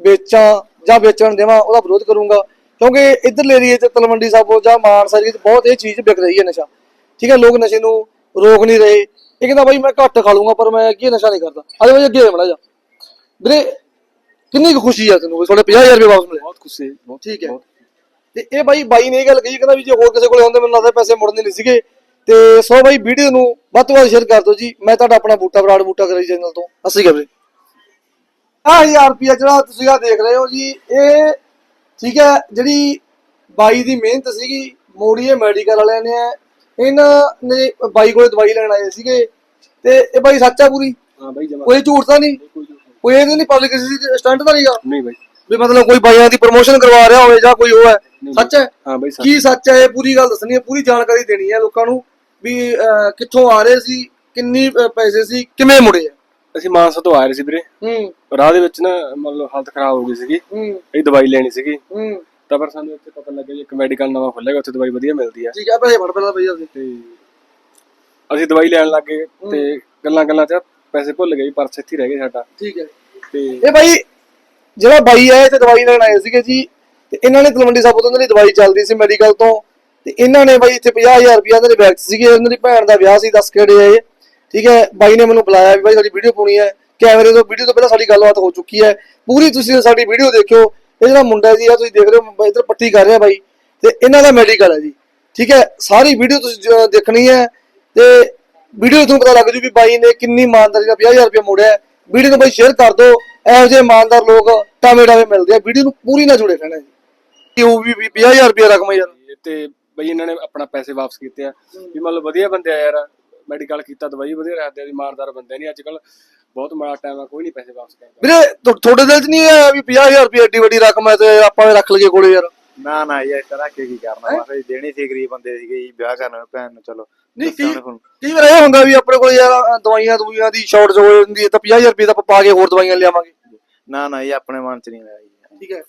ਵੇਚਾਂ ਜਾਂ ਵੇਚਣ ਦੇਵਾਂ, ਉਹਦਾ ਵਿਰੋਧ ਕਰੂੰਗਾ। ਕਿਉਂਕਿ ਇਧਰਲੇ ਏਰੀਏ 'ਚ ਤਲਵੰਡੀ ਸਾਬੋ ਜਾਂ ਮਾਨਸਾ ਏਰੀਏ 'ਚ ਬਹੁਤ ਇਹ ਚੀਜ਼ ਵਿਕ ਰਹੀ ਹੈ ਨਸ਼ਾ। ਠੀਕ ਹੈ ਲੋਕ ਨਸ਼ੇ ਨੂੰ ਰੋਕ ਨਹੀਂ ਰਹੇ। ਇਹ ਕਹਿੰਦਾ ਬਾਈ ਮੈਂ ਘੱਟ ਖਾ ਲੂੰਗਾ ਪਰ ਮੈਂ ਅੱਗੇ ਨਸ਼ਾ ਨਹੀਂ ਕਰਦਾ। ਆਜੋ ਬਾਈ ਅੱਗੇ ਬਣਾ ਜਾ। ਵੀਰੇ ਕਿੰਨੀ ਕੁ ਖੁਸ਼ੀ ਆ ਤੈਨੂੰ ਤੁਹਾਡੇ 50000 ਰੁਪਏ ਵਾਪਸ ਮਿਲੇ। ਬਹੁਤ ਖੁਸ਼ੀ ਬਹੁਤ ਠੀਕ ਹੈ। ਤੇ ਇਹ ਬਾਈ ਬਾਈ ਨੇ ਇਹ ਗੱਲ ਕਹੀ ਕਹਿੰਦਾ ਵੀ ਜੇ ਹੋਰ ਕਿਸੇ ਕੋਲੇ ਹੁੰਦੇ ਮੈਨੂੰ ਲੱਗਦਾ ਪੈਸੇ ਮੁੜਨੇ ਨਹੀਂ ਸੀਗੇ। ਤੇ ਸੋ ਬਾਈ ਵੀਡੀਓ ਨੂੰ ਵੱਧ ਤੋਂ ਵੱਧ ਸ਼ੇਅਰ ਕਰ ਦਿਓ ਜੀ। ਮੈਂ ਤੁਹਾਡਾ ਆਪਣਾ ਬੂਟਾ ਬਰਾੜ ਬੂਟਾ ਕਰੀ ਚੈਨਲ ਤੋਂ। ਅਸੀਂ ਕਹਵੇ ਆ 1000 ਰੁਪਿਆ ਜਿਹੜਾ ਤੁਸੀਂ ਆ ਦੇਖ ਰਹੇ ਹੋ ਜੀ ਇਹ ਠੀਕ ਹੈ ਜਿਹੜੀ ਬਾਈ ਦੀ ਮਿਹਨਤ ਸੀਗੀ ਮੋੜੀਏ ਮੈਡੀਕਲ ਵਾਲਿਆਂ ਨੇ ਇਹਨਾਂ ਨੇ ਬਾਈ ਕੋਲੇ ਦਵਾਈ ਲੈਣ ਆਏ ਸੀਗੇ ਤੇ ਇਹ ਬਾਈ ਸੱਚਾ ਪੂਰੀ? ਹਾਂ ਬਈ ਜਮਾ। ਕੋਈ ਝੂਠ ਤਾਂ ਨਹੀਂ? ਕੋਈ ਇਹ ਨਹੀਂ ਪਬਲਿਕ ਕਿਸੇ ਸਟੰਟ ਤਾਂ ਨਹੀਂਗਾ ਨਹੀਂ ਬਈ। ਵੀ ਮਤਲਬ ਕੋਈ ਬਾਈਆਂ ਦੀ ਪ੍ਰਮੋਸ਼ਨ ਕਰਵਾ ਰਿਹਾ ਹੋਵੇ ਜਾਂ ਕੋਈ ਉਹ ਹੈ। ਸੱਚ ਹੈ? ਹਾਂ ਬਈ ਸੱਚ। ਕੀ ਸੱਚ ਹੈ? ਇਹ ਪੂਰੀ ਗੱਲ ਦੱਸਣੀ ਹੈ ਪੂਰੀ ਜਾਣਕਾਰੀ ਦੇਣੀ ਹੈ ਲੋਕਾਂ ਨੂੰ ਵੀ ਕਿੱਥੋਂ ਆ ਰਹੇ ਸੀ ਕਿੰਨੀ ਪੈਸੇ ਸੀ ਕਿਵੇਂ ਮੁੜੇ ਆ? ਅਸੀਂ ਮਾਨਸਾ ਤੋਂ ਆ ਰਹੇ ਸੀ ਵੀਰੇ। ਹੂੰ। ਰਾਹ ਦੇ ਵਿੱਚ ਨਾ ਮੰਨ ਲਓ ਹਾਲਤ ਖਰਾਬ ਹੋ ਗਈ ਸੀਗੀ। ਹੂੰ। ਇਹ ਦਵਾਈ ਲੈਣੀ ਸੀਗੀ। ਹੂੰ। ਤਾਂ ਪਰ ਸਾਨੂੰ ਇੱਥੇ ਪਤਾ ਲੱਗਿਆ ਜੀ ਇੱਕ ਮੈਡੀਕਲ ਨਵਾਂ ਖੁੱਲ੍ਹੇਗਾ ਉੱਥੇ ਦਵਾਈ ਵਧੀਆ ਮਿਲਦੀ ਆ। ਠੀਕ ਹੈ ਪੈਸੇ ਫੜ ਪਹਿਲਾਂ ਬਈ ਅਸੀਂ ਤੇ ਅਸੀਂ ਦਵਾਈ ਲੈਣ ਲੱਗੇ ਤੇ ਗੱਲਾਂ ਗੱਲਾਂ 'ਚ ਪੈਸੇ ਭੁੱਲ ਗਏ ਪਰਸ ਇੱਥੇ ਹੀ ਰਹਿ ਗਏ ਸਾਡਾ। ਠੀਕ ਹੈ ਤੇ ਇਹ ਬਾਈ ਜਿਹੜਾ ਬਾਈ ਆਏ ਤੇ ਦਵਾਈ ਲੈਣ ਆਏ ਸੀਗੇ ਜੀ ਤੇ ਇਹਨਾਂ ਨੇ ਤਲਵੰਡੀ ਸਾਬੋ ਤੋਂ ਇਹਨਾਂ ਦੀ ਦਵਾਈ ਚੱਲਦੀ ਸੀ ਮੈਡੀਕਲ ਤੋਂ ਤੇ ਇਹਨਾਂ ਨੇ ਬਾਈ ਇੱਥੇ 50000 ਰੁਪਏ ਇਹਨਾਂ ਦੇ ਬੈਗ ਸੀਗੇ ਇਹਨਾਂ ਦੀ ਭੈਣ ਦਾ ਵਿਆਹ ਸੀ 10 ਕਿਹੜੇ ਆਏ ਠੀਕ ਹੈ? ਬਾਈ ਨੇ ਮੈਨੂੰ ਬੁਲਾਇਆ ਵੀ ਬਾਈ ਸਾਡੀ ਵੀਡੀਓ ਪਾਉਣੀ ਹੈ। ਕੈਮਰੇ ਤੋਂ, ਵੀਡੀਓ ਤੋਂ ਪਹਿਲਾਂ ਸਾਡੀ ਗੱਲਬਾਤ ਹੋ ਚੁੱਕੀ ਹੈ। ਪੂਰੀ ਤੁਸੀਂ ਸਾਡੀ ਵੀਡੀਓ ਦੇਖਿਓ। ਇਹ ਜਿਹੜਾ ਮੁੰਡਾ ਜੀ ਆ ਤੁਸੀਂ ਦੇਖ ਰਹੇ ਹੋ, ਇਧਰ ਪੱਟੀ ਕਰ ਰਿਹਾ ਬਾਈ। ਤੇ ਇਹਨਾਂ ਦਾ ਮੈਡੀਕਲ ਹੈ ਜੀ। ਠੀਕ ਹੈ? ਸਾਰੀ ਵੀਡੀਓ ਤੁਸੀਂ ਦੇਖਣੀ ਹੈ। ਤੇ ਵੀਡੀਓ ਤੁਹਾਨੂੰ ਪਤਾ ਲੱਗ ਜੂ ਵੀ ਬਾਈ ਨੇ ਕਿੰਨੀ ਇਮਾਨਦਾਰੀ ਨਾਲ 50000 ਰੁਪਏ ਮੋੜਿਆ ਵੀਡੀਓ ਨੂੰ ਬਾਈ ਸ਼ੇਅਰ ਕਰ ਦਿਓ। ਇਹੋ ਜਿਹੇ ਇਮਾਨਦਾਰ ਲੋਕ ਟਾਵੇਂ ਟਾਵੇਂ ਮਿਲਦੇ ਆ। ਵੀਡੀਓ ਨੂੰ ਪੂਰੀ ਨਾ ਜੁੜੇ ਰਹਿਣਾ ਜੀ। ਉਹ ਵੀ 50000 ਰੁਪਏ ਰਕਮ ਯਾਰ। ਤੇ ਬਈ ਇਹਨਾਂ ਨੇ ਆਪਣਾ ਪੈਸੇ ਵਾਪਸ ਕੀਤੇ ਆ। ਵੀ ਮਤਲਬ ਵਧੀਆ ਬੰਦੇ ਆ ਯਾਰ। ਮੈਡੀਕਲ ਕੀਤਾ ਦਵਾਈ ਵਧੀਆ ਰੱਖਦੇ ਆ ਇਮਾਨਦਾਰ ਬੰਦੇ ਨਹੀਂ ਅੱਜ ਕੱਲ ਬਹੁਤ ਮਾੜਾ ਟਾਈਮ ਆ ਕੋਈ ਨਹੀਂ ਪੈਸੇ ਵਾਪਸ ਕਰਦਾ। ਵੀਰੇ ਤੁ- ਤੁਹਾਡੇ ਦਿਲ 'ਚ ਨਹੀਂ ਆਇਆ ਵੀ 50000 ਰੁਪਏ ਏਡੀ ਵੱਡੀ ਰਕਮ ਹੈ ਤੇ ਆਪਾਂ ਰੱਖ ਲਈਏ ਕੋਲੇ ਯਾਰ? ਨਾ ਨਾ ਇਹ ਤਰ੍ਹਾਂ ਕੇ ਕੀ ਕਰਨਾ ਬਸ ਅਸੀਂ ਦੇਣੀ ਸੀ ਗਰੀਬ ਬੰਦੇ ਸੀਗੇ ਜੀ ਵਿਆਹ ਕਰਨ ਨੂੰ ਭੈਣ ਨੂੰ ਚਲੋ। ਨਹੀਂ, ਦੱਸਿਆ ਕੀ- ਉਹਨੇ ਹੁਣ। ਕਈ ਵਾਰ ਇਹ ਹੁੰਦਾ ਵੀ ਆਪਣੇ ਕੋਲ ਯਾਰ ਦਵਾਈਆਂ ਦਵਾਈਆਂ ਦੀ ਸ਼ਾਰਟ ਹੋ ਜਾਂਦੀ ਹੈ ਤਾਂ 50000 ਰੁਪਏ ਦਾ ਆਪਾਂ ਪਾ ਕੇ ਹੋਰ ਦਵਾਈਆਂ ਲਿਆਵਾਂਗੇ। ਨਾ ਨਾ ਇਹ ਆਪਣੇ ਮਨ ਚ ਨਹੀਂ ਆਇਆ ਜੀ। ਠੀਕ ਹੈ।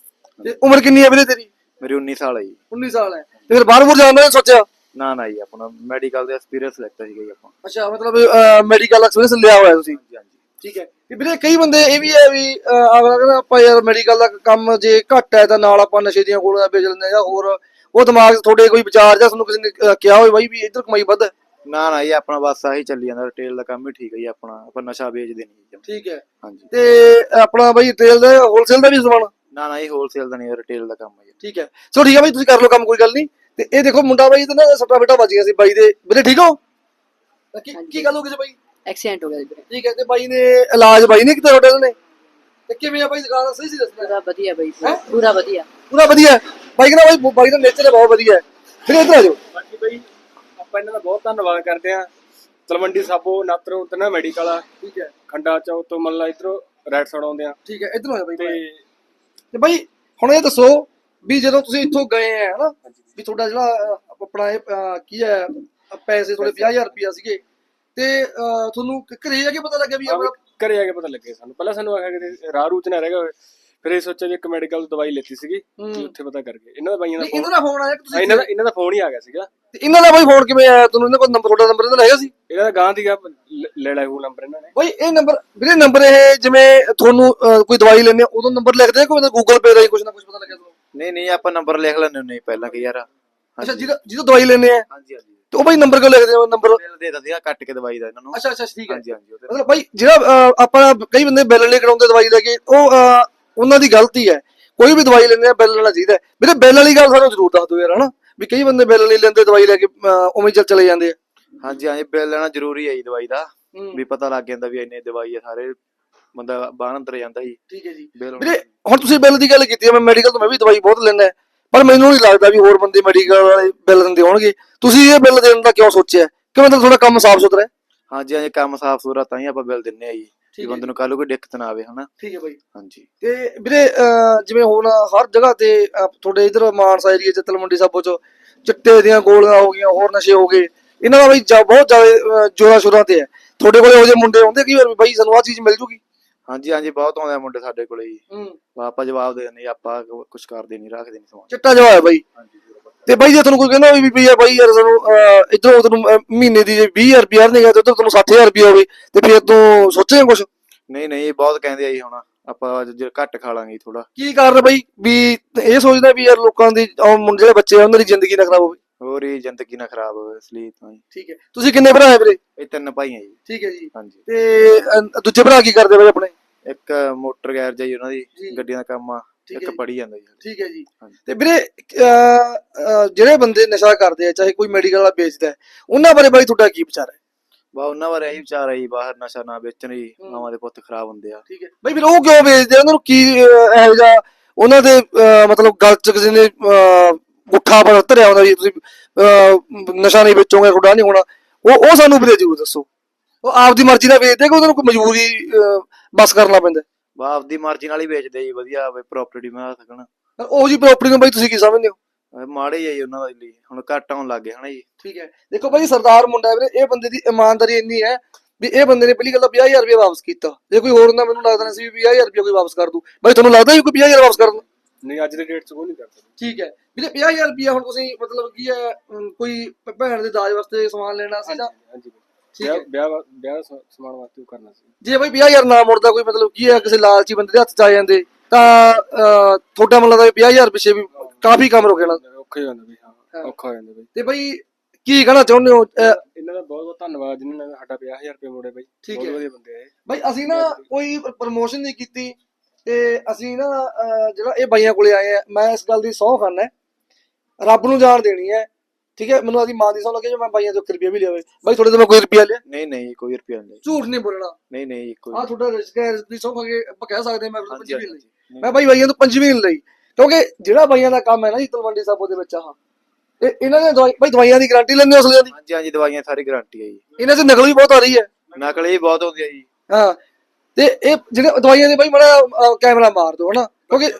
ਤੇ ਉਮਰ ਕਿੰਨੀ ਹੈ ਵੀਰੇ ਤੇਰੀ? ਮੇਰੀ 19 ਸਾਲ ਹੈ ਜੀ। 19 ਸਾਲ ਹੈ। ਤੇ ਫਿਰ ਬਾਹਰ ਬੁਰ ਜਾਣ ਦਾ ਨੀ ਸੋਚਿਆ? ਨਾ ਨਾ ਜੀ ਆਪਣਾ ਮੈਡੀਕਲ ਦੇ ਐਕਸਪੀਰੀਅੰਸ ਲੈਤਾ ਸੀਗਾ ਜੀ ਆਪਾਂ। ਅੱਛਾ ਮਤਲਬ ਮੈਡੀਕਲ ਐਕਸਪੀਰੀਅੰਸ ਲਿਆ ਹੋਇਆ ਤੁਸੀਂ? ਹਾਂਜੀ ਹਾਂਜੀ। ਠੀਕ ਹੈ। ਤੇ ਵੀਰੇ ਕਈ ਬੰਦੇ ਇਹ ਵੀ ਹੈ ਵੀ ਅਗਲਾ ਕਹਿੰਦਾ ਆਪਾਂ ਯਾਰ ਮੈਡੀਕਲ ਦਾ ਕੰਮ ਜੇ ਘੱਟ ਹੈ ਤਾਂ ਨਾਲ ਆਪਾਂ ਨਸ਼ੇ ਦੀਆਂ ਗੋਲੀਆਂ ਵੇਚ ਲੈਂਦੇ ਆ ਜਾਂ ਹੋਰ ਉਹ ਦਿਮਾਗ 'ਚ ਤੁਹਾਡੇ ਕੋਈ ਵਿਚਾਰ ਜਾਂ ਤੁਹਾਨੂੰ ਕਿਸੇ ਨੇ ਕਿਹਾ ਹੋਵੇ ਬਾਈ ਵੀ ਇੱਧਰ ਕਮਾਈ ਵੱਧ। ਹੈ ਨਾ ਨਾ ਇਹ ਆਪਣਾ ਬਸ ਆਹੀ ਚੱਲੀ ਜਾਂਦਾ ਰਿਟੇਲ ਦਾ ਕੰਮ ਹੀ ਠੀਕ ਹੈ ਜੀ ਆਪਣਾ ਆਪਾਂ ਨਸ਼ਾ ਵੇਚਦੇ ਨਹੀਂ ਜੀ। ਠੀਕ ਹੈ। ਹਾਂਜੀ। ਤੇ ਆਪਣਾ ਬਾਈ ਤੇਲ ਦਾ ਹੋਲਸੇਲ ਦਾ ਵੀ ਸਮਾਨ? ਨਾ ਨਾ ਇਹ ਹੋਲਸੇਲ ਦਾ ਨਹੀਂ ਰਿਟੇਲ ਦਾ ਕੰਮ ਹੈ ਜੀ। ਠੀਕ ਹੈ। ਚਲੋ ਠੀਕ ਹੈ ਬਾਈ ਤੁਸੀਂ ਕਰ ਲਓ ਕੰਮ ਕੋਈ ਗੱਲ ਨਹੀਂ। ਤੇ ਇਹ ਦੇਖੋ ਮੁੰਡਾ ਬਾਈ ਤੇ ਨਾ ਸੱਟਾ ਬੇਟਾ ਵੱਜ ਗਿਆ ਸੀ ਬਾਈ ਦੇ। ਵੀਰੇ ਠੀਕ ਹੋ? ਕੀ ਕੀ ਗੱਲ ਹੋ ਗਈ ਸੀ ਬਾਈ? ਐਕਸੀਡੈਂਟ ਹੋ ਗਿਆ ਜੀ ਵੀਰੇ। ਠੀਕ ਹੈ ਤੇ ਬਾਈ ਨੇ ਇਲਾਜ ਬਾਈ ਨੇ ਕਿਤੇ ਤੁਹਾਡੇ ਨੇ ਤੇ ਕਿਵੇਂ ਆ ਬਾਈ ਦੁਕਾਨ ਸਹੀ ਸੀ ਦੱਸਣਾ। ਪੂਰਾ ਵਧੀਆ ਬਾਈ ਪੂਰਾ ਵਧੀਆ। ਪੂਰਾ ਵਧੀਆ। ਬਾਈ ਕਹਿੰਦਾ ਬਾਈ ਬਾਈ ਦਾ ਨੇਚਰ ਬਹੁਤ ਵਧੀਆ ਹੈ। ਫਿਰ ਇੱਧਰ ਆ ਜਾਓ। ਬਾਕੀ ਬਈ ਆਪਾਂ ਇਹਨਾਂ ਦਾ ਬਹੁਤ ਧੰਨਵਾਦ ਕਰਦੇ ਆ ਤਲਵੰਡੀ ਸਾਬੋ ਨਾਤਰੋਂ ਤੇ ਨਾ ਮੈਡੀਕਲ ਆ। ਠੀਕ ਹੈ। ਖੰਡਾ ਚੌਕ ਤੋਂ ਮੰਨ ਲਾ ਇਧਰੋਂ ਰਾਈਟ ਸਾਈਡ ਆਉਂਦੇ ਆ ਠੀਕ ਹੈ ਇੱਧਰ ਆ ਜਾ ਬਾਈ ਤੇ ਬਾਈ ਹੁਣ ਇਹ ਦੱਸੋ ਵੀ ਜਦੋਂ ਤੁਸੀਂ ਇੱਥੋਂ ਗਏ ਆ ਹਨਾ ਵੀ ਤੁਹਾਡਾ ਜਿਹੜਾ ਆਪਣਾ ਇਹ ਅਹ, ਕੀ ਹੈ ਪੈਸੇ ਤੁਹਾਡੇ 50000 ਰੁਪਇਆ ਸੀਗੇ ਤੇ ਅਹ, ਤੁਹਾਨੂੰ ਕ- ਘਰੇ ਜਾ ਕੇ ਪਤਾ ਲੱਗਿਆ ਵੀ ਆਪਣਾ ਘਰੇ ਆ ਕੇ ਪਤਾ ਲੱਗੇ ਸਾਨੂੰ। ਪਹਿਲਾਂ ਸਾਨੂੰ ਆਖਿਆ ਕਿ ਰਾਹ ਰੂਚ ਨਾ ਰਹਿ ਗਿਆ ਹੋਵੇ। ਫਿਰ ਇਹ ਸੋਚਿਆ ਵੀ ਇੱਕ ਮੈਡੀਕਲ ਦਵਾਈ ਲੈਤੀ ਸੀਗੀ ਹੂੰ। ਤੇ ਉੱਥੇ ਪਤਾ ਕਰਕੇ। ਇਹਨਾਂ ਦਾ ਬਾਈਆਂ ਦਾ ਫੋਨ ਇਹਨਾਂ ਦਾ ਫੋਨ ਆਇਆ ਕਿ ਤੁਸੀਂ ਇਹਨਾਂ ਦਾ ਇਹਨਾਂ ਦਾ ਫੋਨ ਹੀ ਆ ਗਿਆ ਸੀਗਾ। ਤੇ ਇਹਨਾਂ ਦਾ ਬਾਈ ਫੋਨ ਕਿਵੇਂ ਆਇਆ? ਤੁਹਾਨੂੰ ਇਹਨਾਂ ਕੋਲ ਨੰਬਰ ਤੁਹਾਡਾ ਨੰਬਰ ਇਹਨਾਂ ਦਾ ਹੈਗਾ ਸੀ? ਇਹਨਾਂ ਦਾ ਗਾਂ ਦੀਗਾ ਲੈ ਉਹ ਨੰਬਰ ਇਹਨਾਂ ਨੇ। ਬਾਈ ਇਹ ਨੰਬਰ ਵੀਰੇ ਨੰਬਰ ਇਹ ਜਿਵੇਂ ਤੁਹਾਨੂੰ ਅਹ, ਕੋਈ ਦਵਾਈ ਲੈਣੀ ਉਦੋਂ ਨੰਬਰ ਲਿਖਦੇ ਆ ਕੋਈ ਗੂਗਲ ਪੇ ਰਾਹੀਂ ਕੁਝ ਨਾ ਕੁਝ ਪਤਾ ਲੱਗਿਆ ਤੁਹਾਨੂੰ? ਨਹੀਂ ਨਹੀਂ ਆਪਾਂ ਨੰਬਰ ਲਿਖ ਲੈਣੇ ਹੁੰਦੇ ਪਹਿਲਾਂ ਕਿ ਯਾਰ। ਅੱਛਾ ਜਿਹਦਾ ਜਿਹਦਾ ਦਵਾਈ ਲੈਣੇ ਆ? ਹਾਂਜੀ ਹਾਂਜੀ। ਤੇ ਉਹ ਬਾਈ ਨੰਬਰ ਕਿਉਂ ਲਿਖਦੇ ਆ? ਨੰਬਰ ਬਿੱਲ ਦੇ ਆ ਕੱਟ ਕੇ ਦਵਾਈ ਦਾ ਇਹਨਾਂ ਨੂੰ। ਅੱਛਾ ਅੱਛਾ ਠੀਕ ਹੈ। ਹਾਂਜੀ ਹਾਂਜੀ ਉਹਦੇ ਮਤਲਬ ਭਾਈ ਜਿਹੜਾ ਅਹ, ਆਪਾਂ ਕਈ ਬੰਦੇ ਬਿੱਲ ਨਹੀਂ ਕਰਾਉਂਦੇ ਦਵਾਈ ਲੈ ਕੇ ਉਹ ਅਹ, ਉਹਨਾਂ ਦੀ ਗਲਤੀ ਹੈ। ਕੋਈ ਵੀ ਦਵਾਈ ਲੈਂਦੇ ਆ ਬਿੱਲ ਲੈਣਾ ਚਾਹੀਦਾ ਹੈ। ਵੀਰੇ ਬਿੱਲ ਵਾਲੀ ਗੱਲ ਸਾਨੂੰ ਜ਼ਰੂਰ ਦੱਸ ਦਿਓ ਯਾਰ ਹਨਾ? ਵੀ ਕਈ ਬੰਦੇ ਬਿੱਲ ਨਹੀਂ ਲੈਂਦੇ ਦਵਾਈ ਲੈ ਕੇ ਅਹ, ਉਵੇਂ ਹੀ ਚੱਲ ਚਲੇ ਜਾਂਦੇ ਆ। ਹਾਂਜੀ ਹਾਂਜੀ ਬਿੱਲ ਲੈਣਾ ਜ਼ਰੂਰੀ ਹੈ ਜੀ ਦਵਾਈ ਦਾ। ਹੂੰ, ਵੀ ਪਤਾ ਲੱਗ ਜਾਂਦਾ ਵੀ ਇੰਨੇ ਦਵਾਈ ਹੈ ਸਾਰੇ। ਬੰਦਾ ਬਾਹਰ ਅੰਦਰ ਜਾਂਦਾ ਜੀ। ਠੀਕ ਹੈ ਜੀ। ਬਿੱਲ ਵੀਰੇ ਹੁਣ। ਤੁਸੀਂ ਬਿੱਲ ਦੀ ਗੱਲ ਕੀਤੀ ਹੈ ਮੈਂ ਮੈਡੀਕਲ ਤੋਂ ਮੈਂ ਵੀ ਦਵਾਈ ਬਹੁਤ ਲੈਂਦਾ। ਪਰ ਮੈਨੂੰ ਨਹੀਂ ਲੱਗਦਾ ਵੀ ਹੋਰ ਬੰਦੇ ਮੈਡੀਕਲ ਵਾਲੇ ਬਿੱਲ ਦਿੰਦੇ ਹੋਣਗੇ। ਤੁਸੀਂ ਇਹ ਬਿੱਲ ਦੇਣ ਦਾ ਕਿਉਂ ਸੋਚਿਆ? ਕਿ ਮਤਲਬ ਤੁਹਾਡਾ ਕੰਮ ਸਾਫ਼ ਸੁਥਰਾ ਹੈ? ਹਾਂਜੀ ਹਾਂਜੀ ਕੰਮ ਸਾਫ਼ ਸੁਥਰਾ ਤਾਂ ਹੀ ਆਪਾਂ ਬਿੱਲ ਦਿੰਨੇ ਆ ਜੀ। ਹੈ ਬੰਦੇ ਨੂੰ ਕੱਲ ਕੋਈ ਦਿੱਕਤ ਨਾ ਆਵੇ ਹਨਾ? ਠੀਕ ਹੈ ਬਾਈ। ਹਾਂਜੀ। ਤੇ ਵੀਰੇ ਜਿਵੇਂ ਹੁਣ ਹਰ ਜਗ੍ਹਾ ਤੇ ਤੁਹਾਡੇ ਇਧਰ ਮਾਨਸਾ ਏਰੀਆ ਚ ਤਲਮੰਡੀ ਸਾਬੋ ਚ ਚਿੱਟੇ ਦੀਆਂ ਗੋਲੀਆਂ ਹੋ ਗਈਆਂ ਹੋਰ ਨਸ਼ੇ ਹੋ ਗਏ। ਇਹਨਾਂ ਦਾ ਬਈ ਜਾ- ਬਹੁਤ ਜ਼ਿਆਦਾ ਜੋਰਾ ਸ਼ੋਰਾਂ ਤੇ ਹੈ। ਤੁਹਾਡੇ ਕੋਲੇ ਉਹ ਜਿਹੇ ਮੁੰਡੇ ਆਉਂਦੇ ਵੀ ਬਾਈ ਸਾਨੂੰ ਆਹ ਚੀਜ਼ ਮਿਲ ਜੂਗੀ। ਹਾਂਜੀ ਹਾਂਜੀ ਬਹੁਤ ਆਉਂਦੇ ਆ ਮੁੰਡੇ ਸਾਡੇ ਕੋਲੇ ਜੀ। ਹੂੰ। ਆਪਾਂ ਜਵਾਬ ਦੇ ਦਿੰਦੇ ਜੀ, ਆਪਾਂ ਕੁਝ ਕਰਦੇ ਨਹੀਂ ਰੱਖਦੇ ਨਹੀਂ ਸਮਾਨ। ਚਿੱਟਾ ਜਵਾ ਹੈ ਬਾਈ। ਹਾਂਜੀ ਤੇ ਬਾਈ ਜੇ ਤੁਹਾਨੂੰ ਕੋਈ ਕਹਿੰਦਾ ਵੀ ਵੀ ਯਾਰ ਬਾਈ ਯਾਰ ਸਾਨੂੰ ਇਧਰੋਂ ਤੁਹਾਨੂੰ ਅਹ, ਮਹੀਨੇ ਦੀ ਜੇ 20000 ਰੁਪਏ ਨਹੀਂ ਗਾ ਤੇ ਉਧਰ ਤੁਹਾਨੂੰ 60000 ਰੁਪਏ ਹੋਵੇ ਤੇ ਫਿਰ ਤੂੰ ਸੋਚੇਗਾ ਕੁਝ ਨਹੀਂ ਨਹੀਂ ਬਹੁਤ ਕਹਿੰਦੇ ਆ ਜੀ ਹੁਣ। ਆਪਾਂ ਜੇ ਘੱਟ ਖਾ ਲਾਂਗੇ ਥੋੜਾ ਕੀ ਕਾਰਨ ਬਾਈ? ਵੀ ਇਹ ਸੋਚਦਾ ਵੀ ਯਾਰ ਲੋਕਾਂ ਦੀ ਉਹ ਮੁੰਡੇ ਜਿਹੜੇ ਬੱਚੇ ਆ ਉਹਨਾਂ ਦੀ ਜ਼ਿੰਦਗੀ ਨਾ ਖਰਾਬ ਹੋਵੇ। ਹੋਰ ਜ਼ਿੰਦਗੀ ਨਾ ਖਰਾਬ ਹੋਵੇ ਇਸ ਲਈ ਤਾਂ ਜੀ। ਠੀਕ ਹੈ। ਤੁਸੀਂ ਕਿੰਨੇ ਭਰਾ ਹੈ ਵੀਰੇ? ਇਹ ਤਿੰਨ ਭਾਈ ਆ ਜੀ। ਠੀਕ ਹੈ ਜੀ। ਹਾਂਜੀ। ਤੇ ਅਹ, ਦੂਜੇ ਭਰਾ ਕੀ ਕਰਦੇ ਬਾਈ ਆਪਣੇ? ਇੱਕ ਮੋਟਰ ਗੈਰਜ ਜੀ ਉਹਨਾਂ। ਦੀ ਗੱਡੀਆਂ ਦਾ ਕੰਮ ਆ ਹੈ ਇੱਕ। ਪੜੀ ਜਾਂਦਾ ਜੀ ਠੀਕ ਹੈ ਜੀ। ਤੇ ਵੀਰੇ ਅਹ, ਅਹ, ਜਿਹੜੇ ਬੰਦੇ ਨਸ਼ਾ ਕਰਦੇ ਆ ਚਾਹੇ ਕੋਈ ਮੈਡੀਕਲ ਵਾਲਾ ਵੇਚਦਾ ਹੈ ਉਹਨਾਂ ਬਾਰੇ ਬਾਈ ਤੁਹਾਡਾ ਕੀ ਵਿਚਾਰ ਹੈ ਬਾ ਉਹਨਾਂ ਬਾਰੇ ਇਹੀ ਵਿਚਾਰ ਆ ਜੀ ਬਾਹਰ ਨਸ਼ਾ ਨਾ ਵੇਚਣ ਜੀ ਹੂੰ। ਮਾਵਾਂ ਦੇ ਪੁੱਤ ਖਰਾਬ ਹੁੰਦੇ ਆ ਠੀਕ ਹੈ ਬਾਈ ਫਿਰ ਉਹ ਕਿਉਂ ਵੇਚਦੇ ਆ ਉਹਨਾਂ ਨੂੰ ਕੀ ਅਹ, ਇਹੋ ਜਿਹਾ ਉਹਨਾਂ ਦੇ ਅਹ, ਮਤਲਬ ਗਲ ਚ ਕਿਸੇ ਨੇ ਅਹ, ਗੁੱਠਾ ਪਰ ਧਰਿਆ ਹੁੰਦਾ ਵੀ ਤੁਸੀਂ ਅਹ, ਨਸ਼ਾ ਨਹੀਂ ਵੇਚੋਗੇ ਤੁਹਾਡਾ ਨਹੀਂ ਹੋਣਾ ਉਹ ਉਹ ਸਾਨੂੰ ਵੀਰੇ ਜ਼ਰੂਰ ਦੱਸੋ ਉਹ ਆਪਦੀ ਮਰਜ਼ੀ ਨਾਲ ਵੇਚਦੇ ਕਿ ਉਹਨਾਂ ਨੂੰ ਕੋਈ ਮਜਬੂਰੀ ਅਹ, ਬਸ ਕਰਨਾ ਪੈਂਦਾ? ਬਾ ਆਪਦੀ ਮਰਜ਼ੀ ਨਾਲ ਹੀ ਵੇਚਦੇ ਜੀ ਵਧੀਆ ਪ੍ਰਾਪਰਟੀ ਬਣਾ ਸਕਣ। ਉਹ ਜੀ ਪ੍ਰਾਪਰਟੀ ਨੂੰ ਬਾਈ ਤੁਸੀਂ ਕੀ ਸਮਝਦੇ ਹੋ? ਮਾੜੇ ਹੀ ਆ ਜੀ ਉਹਨਾਂ ਦੇ ਲਈ ਹੁਣ ਘੱਟ ਆਉਣ ਲੱਗ ਗਏ ਹਨਾ ਜੀ। ਠੀਕ ਹੈ। ਦੇਖੋ ਭਾਈ ਸਰਦਾਰ ਮੁੰਡਾ ਹੈ ਵੀਰੇ ਇਹ ਬੰਦੇ ਦੀ ਇਮਾਨਦਾਰੀ ਇੰਨੀ ਹੈ ਵੀ ਇਹ ਬੰਦੇ ਨੇ ਪਹਿਲੀ ਗੱਲ ਤਾਂ 50000 ਰੁਪਏ ਵਾਪਸ ਕੀਤਾ। ਜੇ ਕੋਈ ਹੋਰ ਹੁੰਦਾ ਮੈਨੂੰ ਲੱਗਦਾ ਨਹੀਂ ਸੀ ਵੀ 50000 ਰੁਪਏ ਕੋਈ ਵਾਪਸ ਕਰ ਦੂ। ਬਾਈ ਤੁਹਾਨੂੰ ਲੱਗਦਾ ਵੀ ਕੋਈ 50000 ਵਾਪਸ ਕਰਨ? ਨਹੀਂ ਅੱਜ ਦੇ ਡੇਟ 'ਚ ਕੋਈ ਨਹੀਂ ਕਰਦਾ ਠੀਕ ਹੈ। ਵੀਰੇ 50000 ਰੁਪਇਆ ਹੁਣ ਤੁਸੀਂ ਮਤਲਬ ਕੀ ਹੈ ਅਮ, ਕੋਈ ਭੈਣ ਦੇ ਦਾਜ ਵਾਸਤੇ ਸਮਾਨ ਲੈਣਾ ਸੀ ਜਾਂ ਹਾਂਜੀ। ਵਿਆਹ ਵਿਆਹ ਵਿਆਹ ਸ- ਸਮਾਨ ਵਾਸਤੇ ਉਹ ਕਰਨਾ ਸੀ। ਜੇ ਬਈ 50000 ਨਾ ਮੁੜਦਾ ਕੋਈ ਮਤਲਬ ਕੀ ਹੈ ਕਿਸੇ ਲਾਲਚੀ ਬੰਦੇ ਦੇ ਹੱਥ ਚ ਆ ਜਾਂਦੇ ਤਾਂ ਅਹ, ਤੁਹਾਡਾ ਮਤਲਬ ਹੈ 50000 ਪਿੱਛੇ ਵੀ ਕਾਫੀ ਕੰਮ ਰੁਕ ਜਾਣਾ ਔਖਾ ਹੀ ਹੁੰਦਾ ਬਈ ਹਾਂ ਹਾਂ। ਔਖਾ ਹੋ ਜਾਂਦਾ ਬਈ। ਤੇ ਬਈ ਕੀ ਕਹਿਣਾ ਚਾਹੁੰਦੇ ਹੋ ਅਹ, ਇਹਨਾਂ ਦਾ ਬਹੁਤ ਬਹੁਤ ਧੰਨਵਾਦ ਜਿਨ੍ਹਾਂ ਨੇ ਸਾਡਾ 50000 ਰੁਪਏ ਮੋੜੇ ਬਈ। ਠੀਕ ਬਹੁਤ ਹੈ। ਵਧੀਆ ਬੰਦੇ ਆ ਇਹ। ਬਈ ਅਸੀਂ ਨਾ ਕੋਈ ਪ੍ਰਮੋਸ਼ਨ ਨਹੀਂ ਕੀਤੀ ਤੇ ਅਸੀਂ ਨਾ ਅਹ, ਜਿਹੜਾ ਇਹ ਬਾਈਆਂ ਕੋਲੇ ਆਏ ਆ ਮੈਂ ਇਸ ਗੱਲ ਦੀ ਸਹੁੰ ਖਾਨਾ। ਹੈ ਰੱਬ ਨੂੰ ਜਾਣ ਦੇਣੀ ਹੈ। ਠੀਕ ਹੈ? ਮੈਨੂੰ ਆਦੀ ਮਾਂ ਦੀ ਸਹੁੰ ਲੱਗੇ ਜੋ ਮੈਂ ਬਾਈਆਂ ਤੋਂ 1 ਰੁਪਿਆ ਵੀ ਲਿਆਵੇ ਬਾਈ ਤੁਹਾਡੇ ਤੋਂ ਮੈਂ ਕੋਈ ਰੁਪਿਆ ਲਿਆ? ਨਹੀਂ ਨਹੀਂ ਕੋਈ ਰੁਪਿਆ ਨਹੀਂ। ਝੂਠ ਨਹੀਂ ਬੋਲਣਾ। ਨਹੀਂ ਨਹੀਂ ਕੋਈ ਆ ਤੁਹਾਡਾ ਰਿਸਕ ਹੈ ਦੀ ਸਹੁੰ ਖਾ ਕੇ ਆਪਾਂ ਕਹਿ ਸਕਦੇ ਮੈਂ ਪੰਜਵੀਂ ਲਈ। ਮੈਂ ਬਾਈ ਬਾਈਆਂ ਤੋਂ ਨਹੀਂ ਲਈ। ਕਿਉਂਕਿ ਜਿਹੜਾ ਬਾਈਆਂ ਦਾ ਕੰਮ ਹੈ ਨਾ ਜੀ ਤਲਵੰਡੀ ਸਾਬੋ ਦੇ ਵਿੱਚ ਆਹ ਇਹ ਇਹਨਾਂ ਨੇ ਦਵਾਈ ਬਾਈ ਦਵਾਈਆਂ ਦੀ ਗਾਰੰਟੀ ਲੈਂਦੇ ਹੋ ਅਸਲੀਆਂ ਦੀ? ਹਾਂਜੀ ਹਾਂਜੀ ਦਵਾਈਆਂ ਸਾਰੀ ਗਾਰੰਟੀ ਹੈ ਜੀ। ਇਹਨਾਂ 'ਚ ਨਕਲ ਵੀ ਬਹੁਤ ਆ ਰਹੀ ਹੈ। ਨਕਲ ਹੀ ਬਹੁਤ ਹੁੰਦੀ ਹੈ ਜੀ। ਹਾਂ। ਤੇ ਇਹ ਜਿਹੜੇ ਦਵਾਈਆਂ ਦੇ ਬਾਈ ਮੜਾ ਕੈਮਰਾ ਮਾਰ ਦਿਓ ਹਨਾ? ਕਿਉਂਕਿ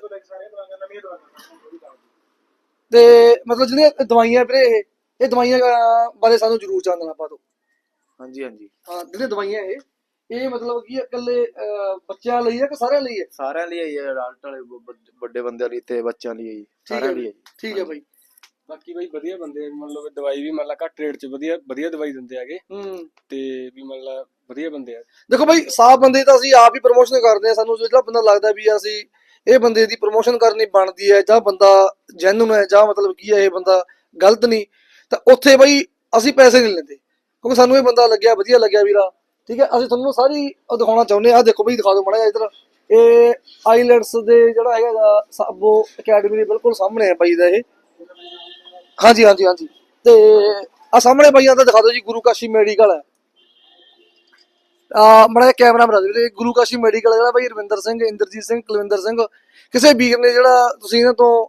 ਤੇ ਮਤਲਬ ਜਿਹੜੀਆਂ ਦਵਾਈਆਂ ਵੀਰੇ ਇਹ ਇਹ ਦਵਾਈਆਂ ਅਹ, ਬਾਰੇ ਸਾਨੂੰ ਜ਼ਰੂਰ ਜਾਣਨਾ ਪਾ ਦਿਓ ਹਾਂਜੀ ਹਾਂਜੀ। ਹਾਂ ਜਿਹੜੀਆਂ ਦਵਾਈਆਂ ਇਹ ਇਹ ਮਤਲਬ ਕੀ ਹੈ ਇਕੱਲੇ ਅਹ, ਬੱਚਿਆਂ ਲਈ ਹੈ ਕਿ ਸਾਰਿਆਂ ਲਈ ਹੈ ਸਾਰਿਆਂ ਲਈ ਹੈ ਜੀ ਅਡਲਟ ਵਾਲੇ ਬ- ਬ- ਵੱਡੇ ਬੰਦਿਆਂ ਲਈ ਤੇ ਬੱਚਿਆਂ ਲਈ ਹੈ ਹੈ ਸਾਰਿਆਂ ਲਈ ਹੈ ਜੀ। ਠੀਕ ਹੈ ਬਾਈ। ਬਾਕੀ ਬਈ ਵਧੀਆ ਬੰਦੇ ਆ, ਮੰਨ ਲਓ ਵੀ ਦਵਾਈ ਵੀ ਮੰਨ ਲਾ ਘੱਟ ਰੇਟ 'ਚ ਵਧੀਆ ਵਧੀਆ ਦਵਾਈ ਦਿੰਦੇ ਹੈਗੇ। ਹੂੰ। ਤੇ ਵੀ ਮੰਨ ਲਾ ਵਧੀਆ ਬੰਦੇ ਆ। ਦੇਖੋ ਬਾਈ ਸਾਫ਼ ਬੰਦੇ ਤਾਂ ਅਸੀਂ ਆਪ ਹੀ ਪ੍ਰੋਮੋਸ਼ਨ ਕਰਦੇ ਆ ਸਾਨੂੰ ਜਿਹੜਾ ਬੰਦਾ ਲੱਗਦਾ ਵੀ ਅਸੀਂ ਇਹ ਬੰਦੇ ਦੀ ਪ੍ਰੋਮੋਸ਼ਨ ਕਰਨੀ ਬਣਦੀ ਹੈ ਜਾਂ ਬੰਦਾ ਜੈਨੂਨ ਹੈ ਜਾਂ ਮਤਲਬ ਕੀ ਹੈ ਇਹ ਬੰਦਾ ਗਲਤ ਨਹੀਂ, ਤਾਂ ਉੱਥੇ ਬਈ ਅਸੀਂ ਪੈਸੇ ਨਹੀਂ ਲੈਂਦੇ, ਕਿਉਂਕਿ ਸਾਨੂੰ ਇਹ ਬੰਦਾ ਲੱਗਿਆ, ਵਧੀਆ ਲੱਗਿਆ ਵੀਰਾ, ਠੀਕ ਹੈ, ਅਸੀਂ ਤੁਹਾਨੂੰ ਸਾਰੀ ਦਿਖਾਉਣਾ ਚਾਹੁੰਦੇ ਆ ਦੇਖੋ ਬਈ, ਦਿਖਾ ਦਿਓ ਮਾੜਾ ਜਿਹਾ ਇਧਰ। ਇਹ ਆਈਲੈਂਡਸ ਦੇ ਜਿਹੜਾ ਹੈਗਾ ਸਾਬੋ ਅਕੈਡਮੀ ਦੇ ਬਿਲਕੁਲ ਸਾਹਮਣੇ ਹੈ ਬਾਈ ਦਾ ਇਹ। ਹਾਂਜੀ ਹਾਂਜੀ ਹਾਂਜੀ। ਤੇ ਆ ਸਾਹਮਣੇ ਬਾਈਆਂ ਦਾ ਦਿਖਾ ਦਿਓ ਜੀ, ਗੁਰੂ ਕਾਸ਼ੀ ਮੈਡੀਕਲ ਹੈ। ਮੜਾ ਕੈਮਰਾ ਬਣਾ ਦਿਓ ਗੁਰੂ ਕਾਸ਼ੀ ਮੈਡੀਕਲ ਜਿਹੜਾ ਬਾਈ ਰਵਿੰਦਰ ਸਿੰਘ, ਇੰਦਰਜੀਤ ਸਿੰਘ, ਕੁਲਵਿੰਦਰ ਸਿੰਘ। ਕਿਸੇ ਵੀਰ ਨੇ ਜਿਹੜਾ ਤੁਸੀਂ ਇਹਨਾਂ ਤੋਂ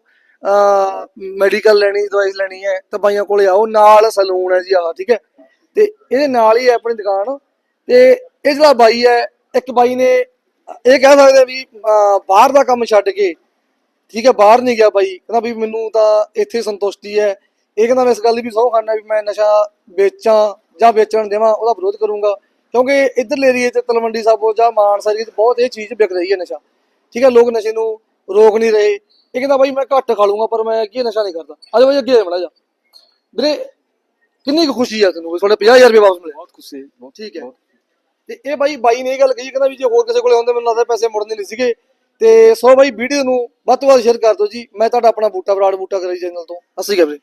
ਮੈਡੀਕਲ ਲੈਣੀ, ਦਵਾਈ ਲੈਣੀ ਹੈ, ਤਾਂ ਬਾਈਆਂ ਕੋਲੇ ਆਓ, ਨਾਲ ਸਲੂਨ ਹੈ ਜੀ ਆ ਠੀਕ ਹੈ। ਤੇ ਇਹਦੇ ਨਾਲ ਹੀ ਹੈ ਆਪਣੀ ਦੁਕਾਨ, ਤੇ ਇਹ ਜਿਹੜਾ ਬਾਈ ਹੈ, ਇੱਕ ਬਾਈ ਨੇ ਇਹ ਕਹਿ ਸਕਦੇ ਵੀ ਬਾਹਰ ਦਾ ਕੰਮ ਛੱਡ ਕੇ, ਠੀਕ ਹੈ, ਬਾਹਰ ਨਹੀਂ ਗਿਆ ਬਾਈ। ਕਹਿੰਦਾ ਵੀ ਮੈਨੂੰ ਤਾਂ ਇੱਥੇ ਸੰਤੁਸ਼ਟੀ ਹੈ। ਇਹ ਕਹਿੰਦਾ ਮੈਂ ਇਸ ਗੱਲ ਦੀ ਵੀ ਸਹੁੰ ਖਾਨਾ ਵੀ ਮੈਂ ਨਸ਼ਾ ਵੇਚਾਂ ਜਾਂ ਵੇਚਣ ਦੇਵਾਂ, ਉਹਦਾ ਵਿਰੋਧ ਕਰੂੰਗਾ। ਕਿਉਂਕਿ ਇਧਰਲੇ ਏਰੀਏ 'ਚ ਤਲਵੰਡੀ ਸਾਬੋ ਜਾਂ ਮਾਨਸਾ ਏਰੀਏ 'ਚ ਬਹੁਤ ਇਹ ਚੀਜ਼ ਵਿਕ ਰਹੀ ਹੈ ਨਸ਼ਾ। ਠੀਕ ਹੈ ਲੋਕ ਨਸ਼ੇ ਨੂੰ ਰੋਕ ਨਹੀਂ ਰਹੇ। ਇਹ ਕਹਿੰਦਾ ਬਾਈ ਮੈਂ ਘੱਟ ਖਾ ਲੂੰਗਾ ਪਰ ਮੈਂ ਅੱਗੇ ਨਸ਼ਾ ਨਹੀਂ ਕਰਦਾ। ਆਜੋ ਬਾਈ ਅੱਗੇ ਮੜਾ ਜਾ ਵੀਰੇ ਕਿੰਨੀ ਕੁ ਖੁਸ਼ੀ ਆ ਤੈਨੂੰ? ਤੁਹਾਡੇ 50000 ਰੁਪਏ ਵਾਪਸ ਮਿਲੇ। ਬਹੁਤ ਖੁਸ਼ੀ ਬਹੁਤ ਠੀਕ ਹੈ। ਤੇ ਇਹ ਬਾਈ ਬਾਈ ਨੇ ਇਹ ਗੱਲ ਕਹੀ ਕਹਿੰਦਾ ਵੀ ਜੇ ਹੋਰ ਕਿਸੇ ਕੋਲੇ ਹੁੰਦੇ ਮੈਨੂੰ ਲੱਗਦਾ ਪੈਸੇ ਮੁੜਨੇ ਨਹੀਂ ਸੀਗੇ। ਤੇ ਸੋ ਬਾਈ ਵੀਡੀਓ ਨੂੰ ਵੱਧ ਤੋਂ ਵੱਧ ਸ਼ੇਅਰ ਕਰ ਦਿਓ ਜੀ। ਮੈਂ ਤੁਹਾਡਾ ਆਪਣਾ ਬੂਟਾ ਬਰਾੜ ਬੂਟਾ ਕਰਾਈ ਚੈਨਲ ਤੋਂ। ਅਸੀਂ ਵੀਰੇ।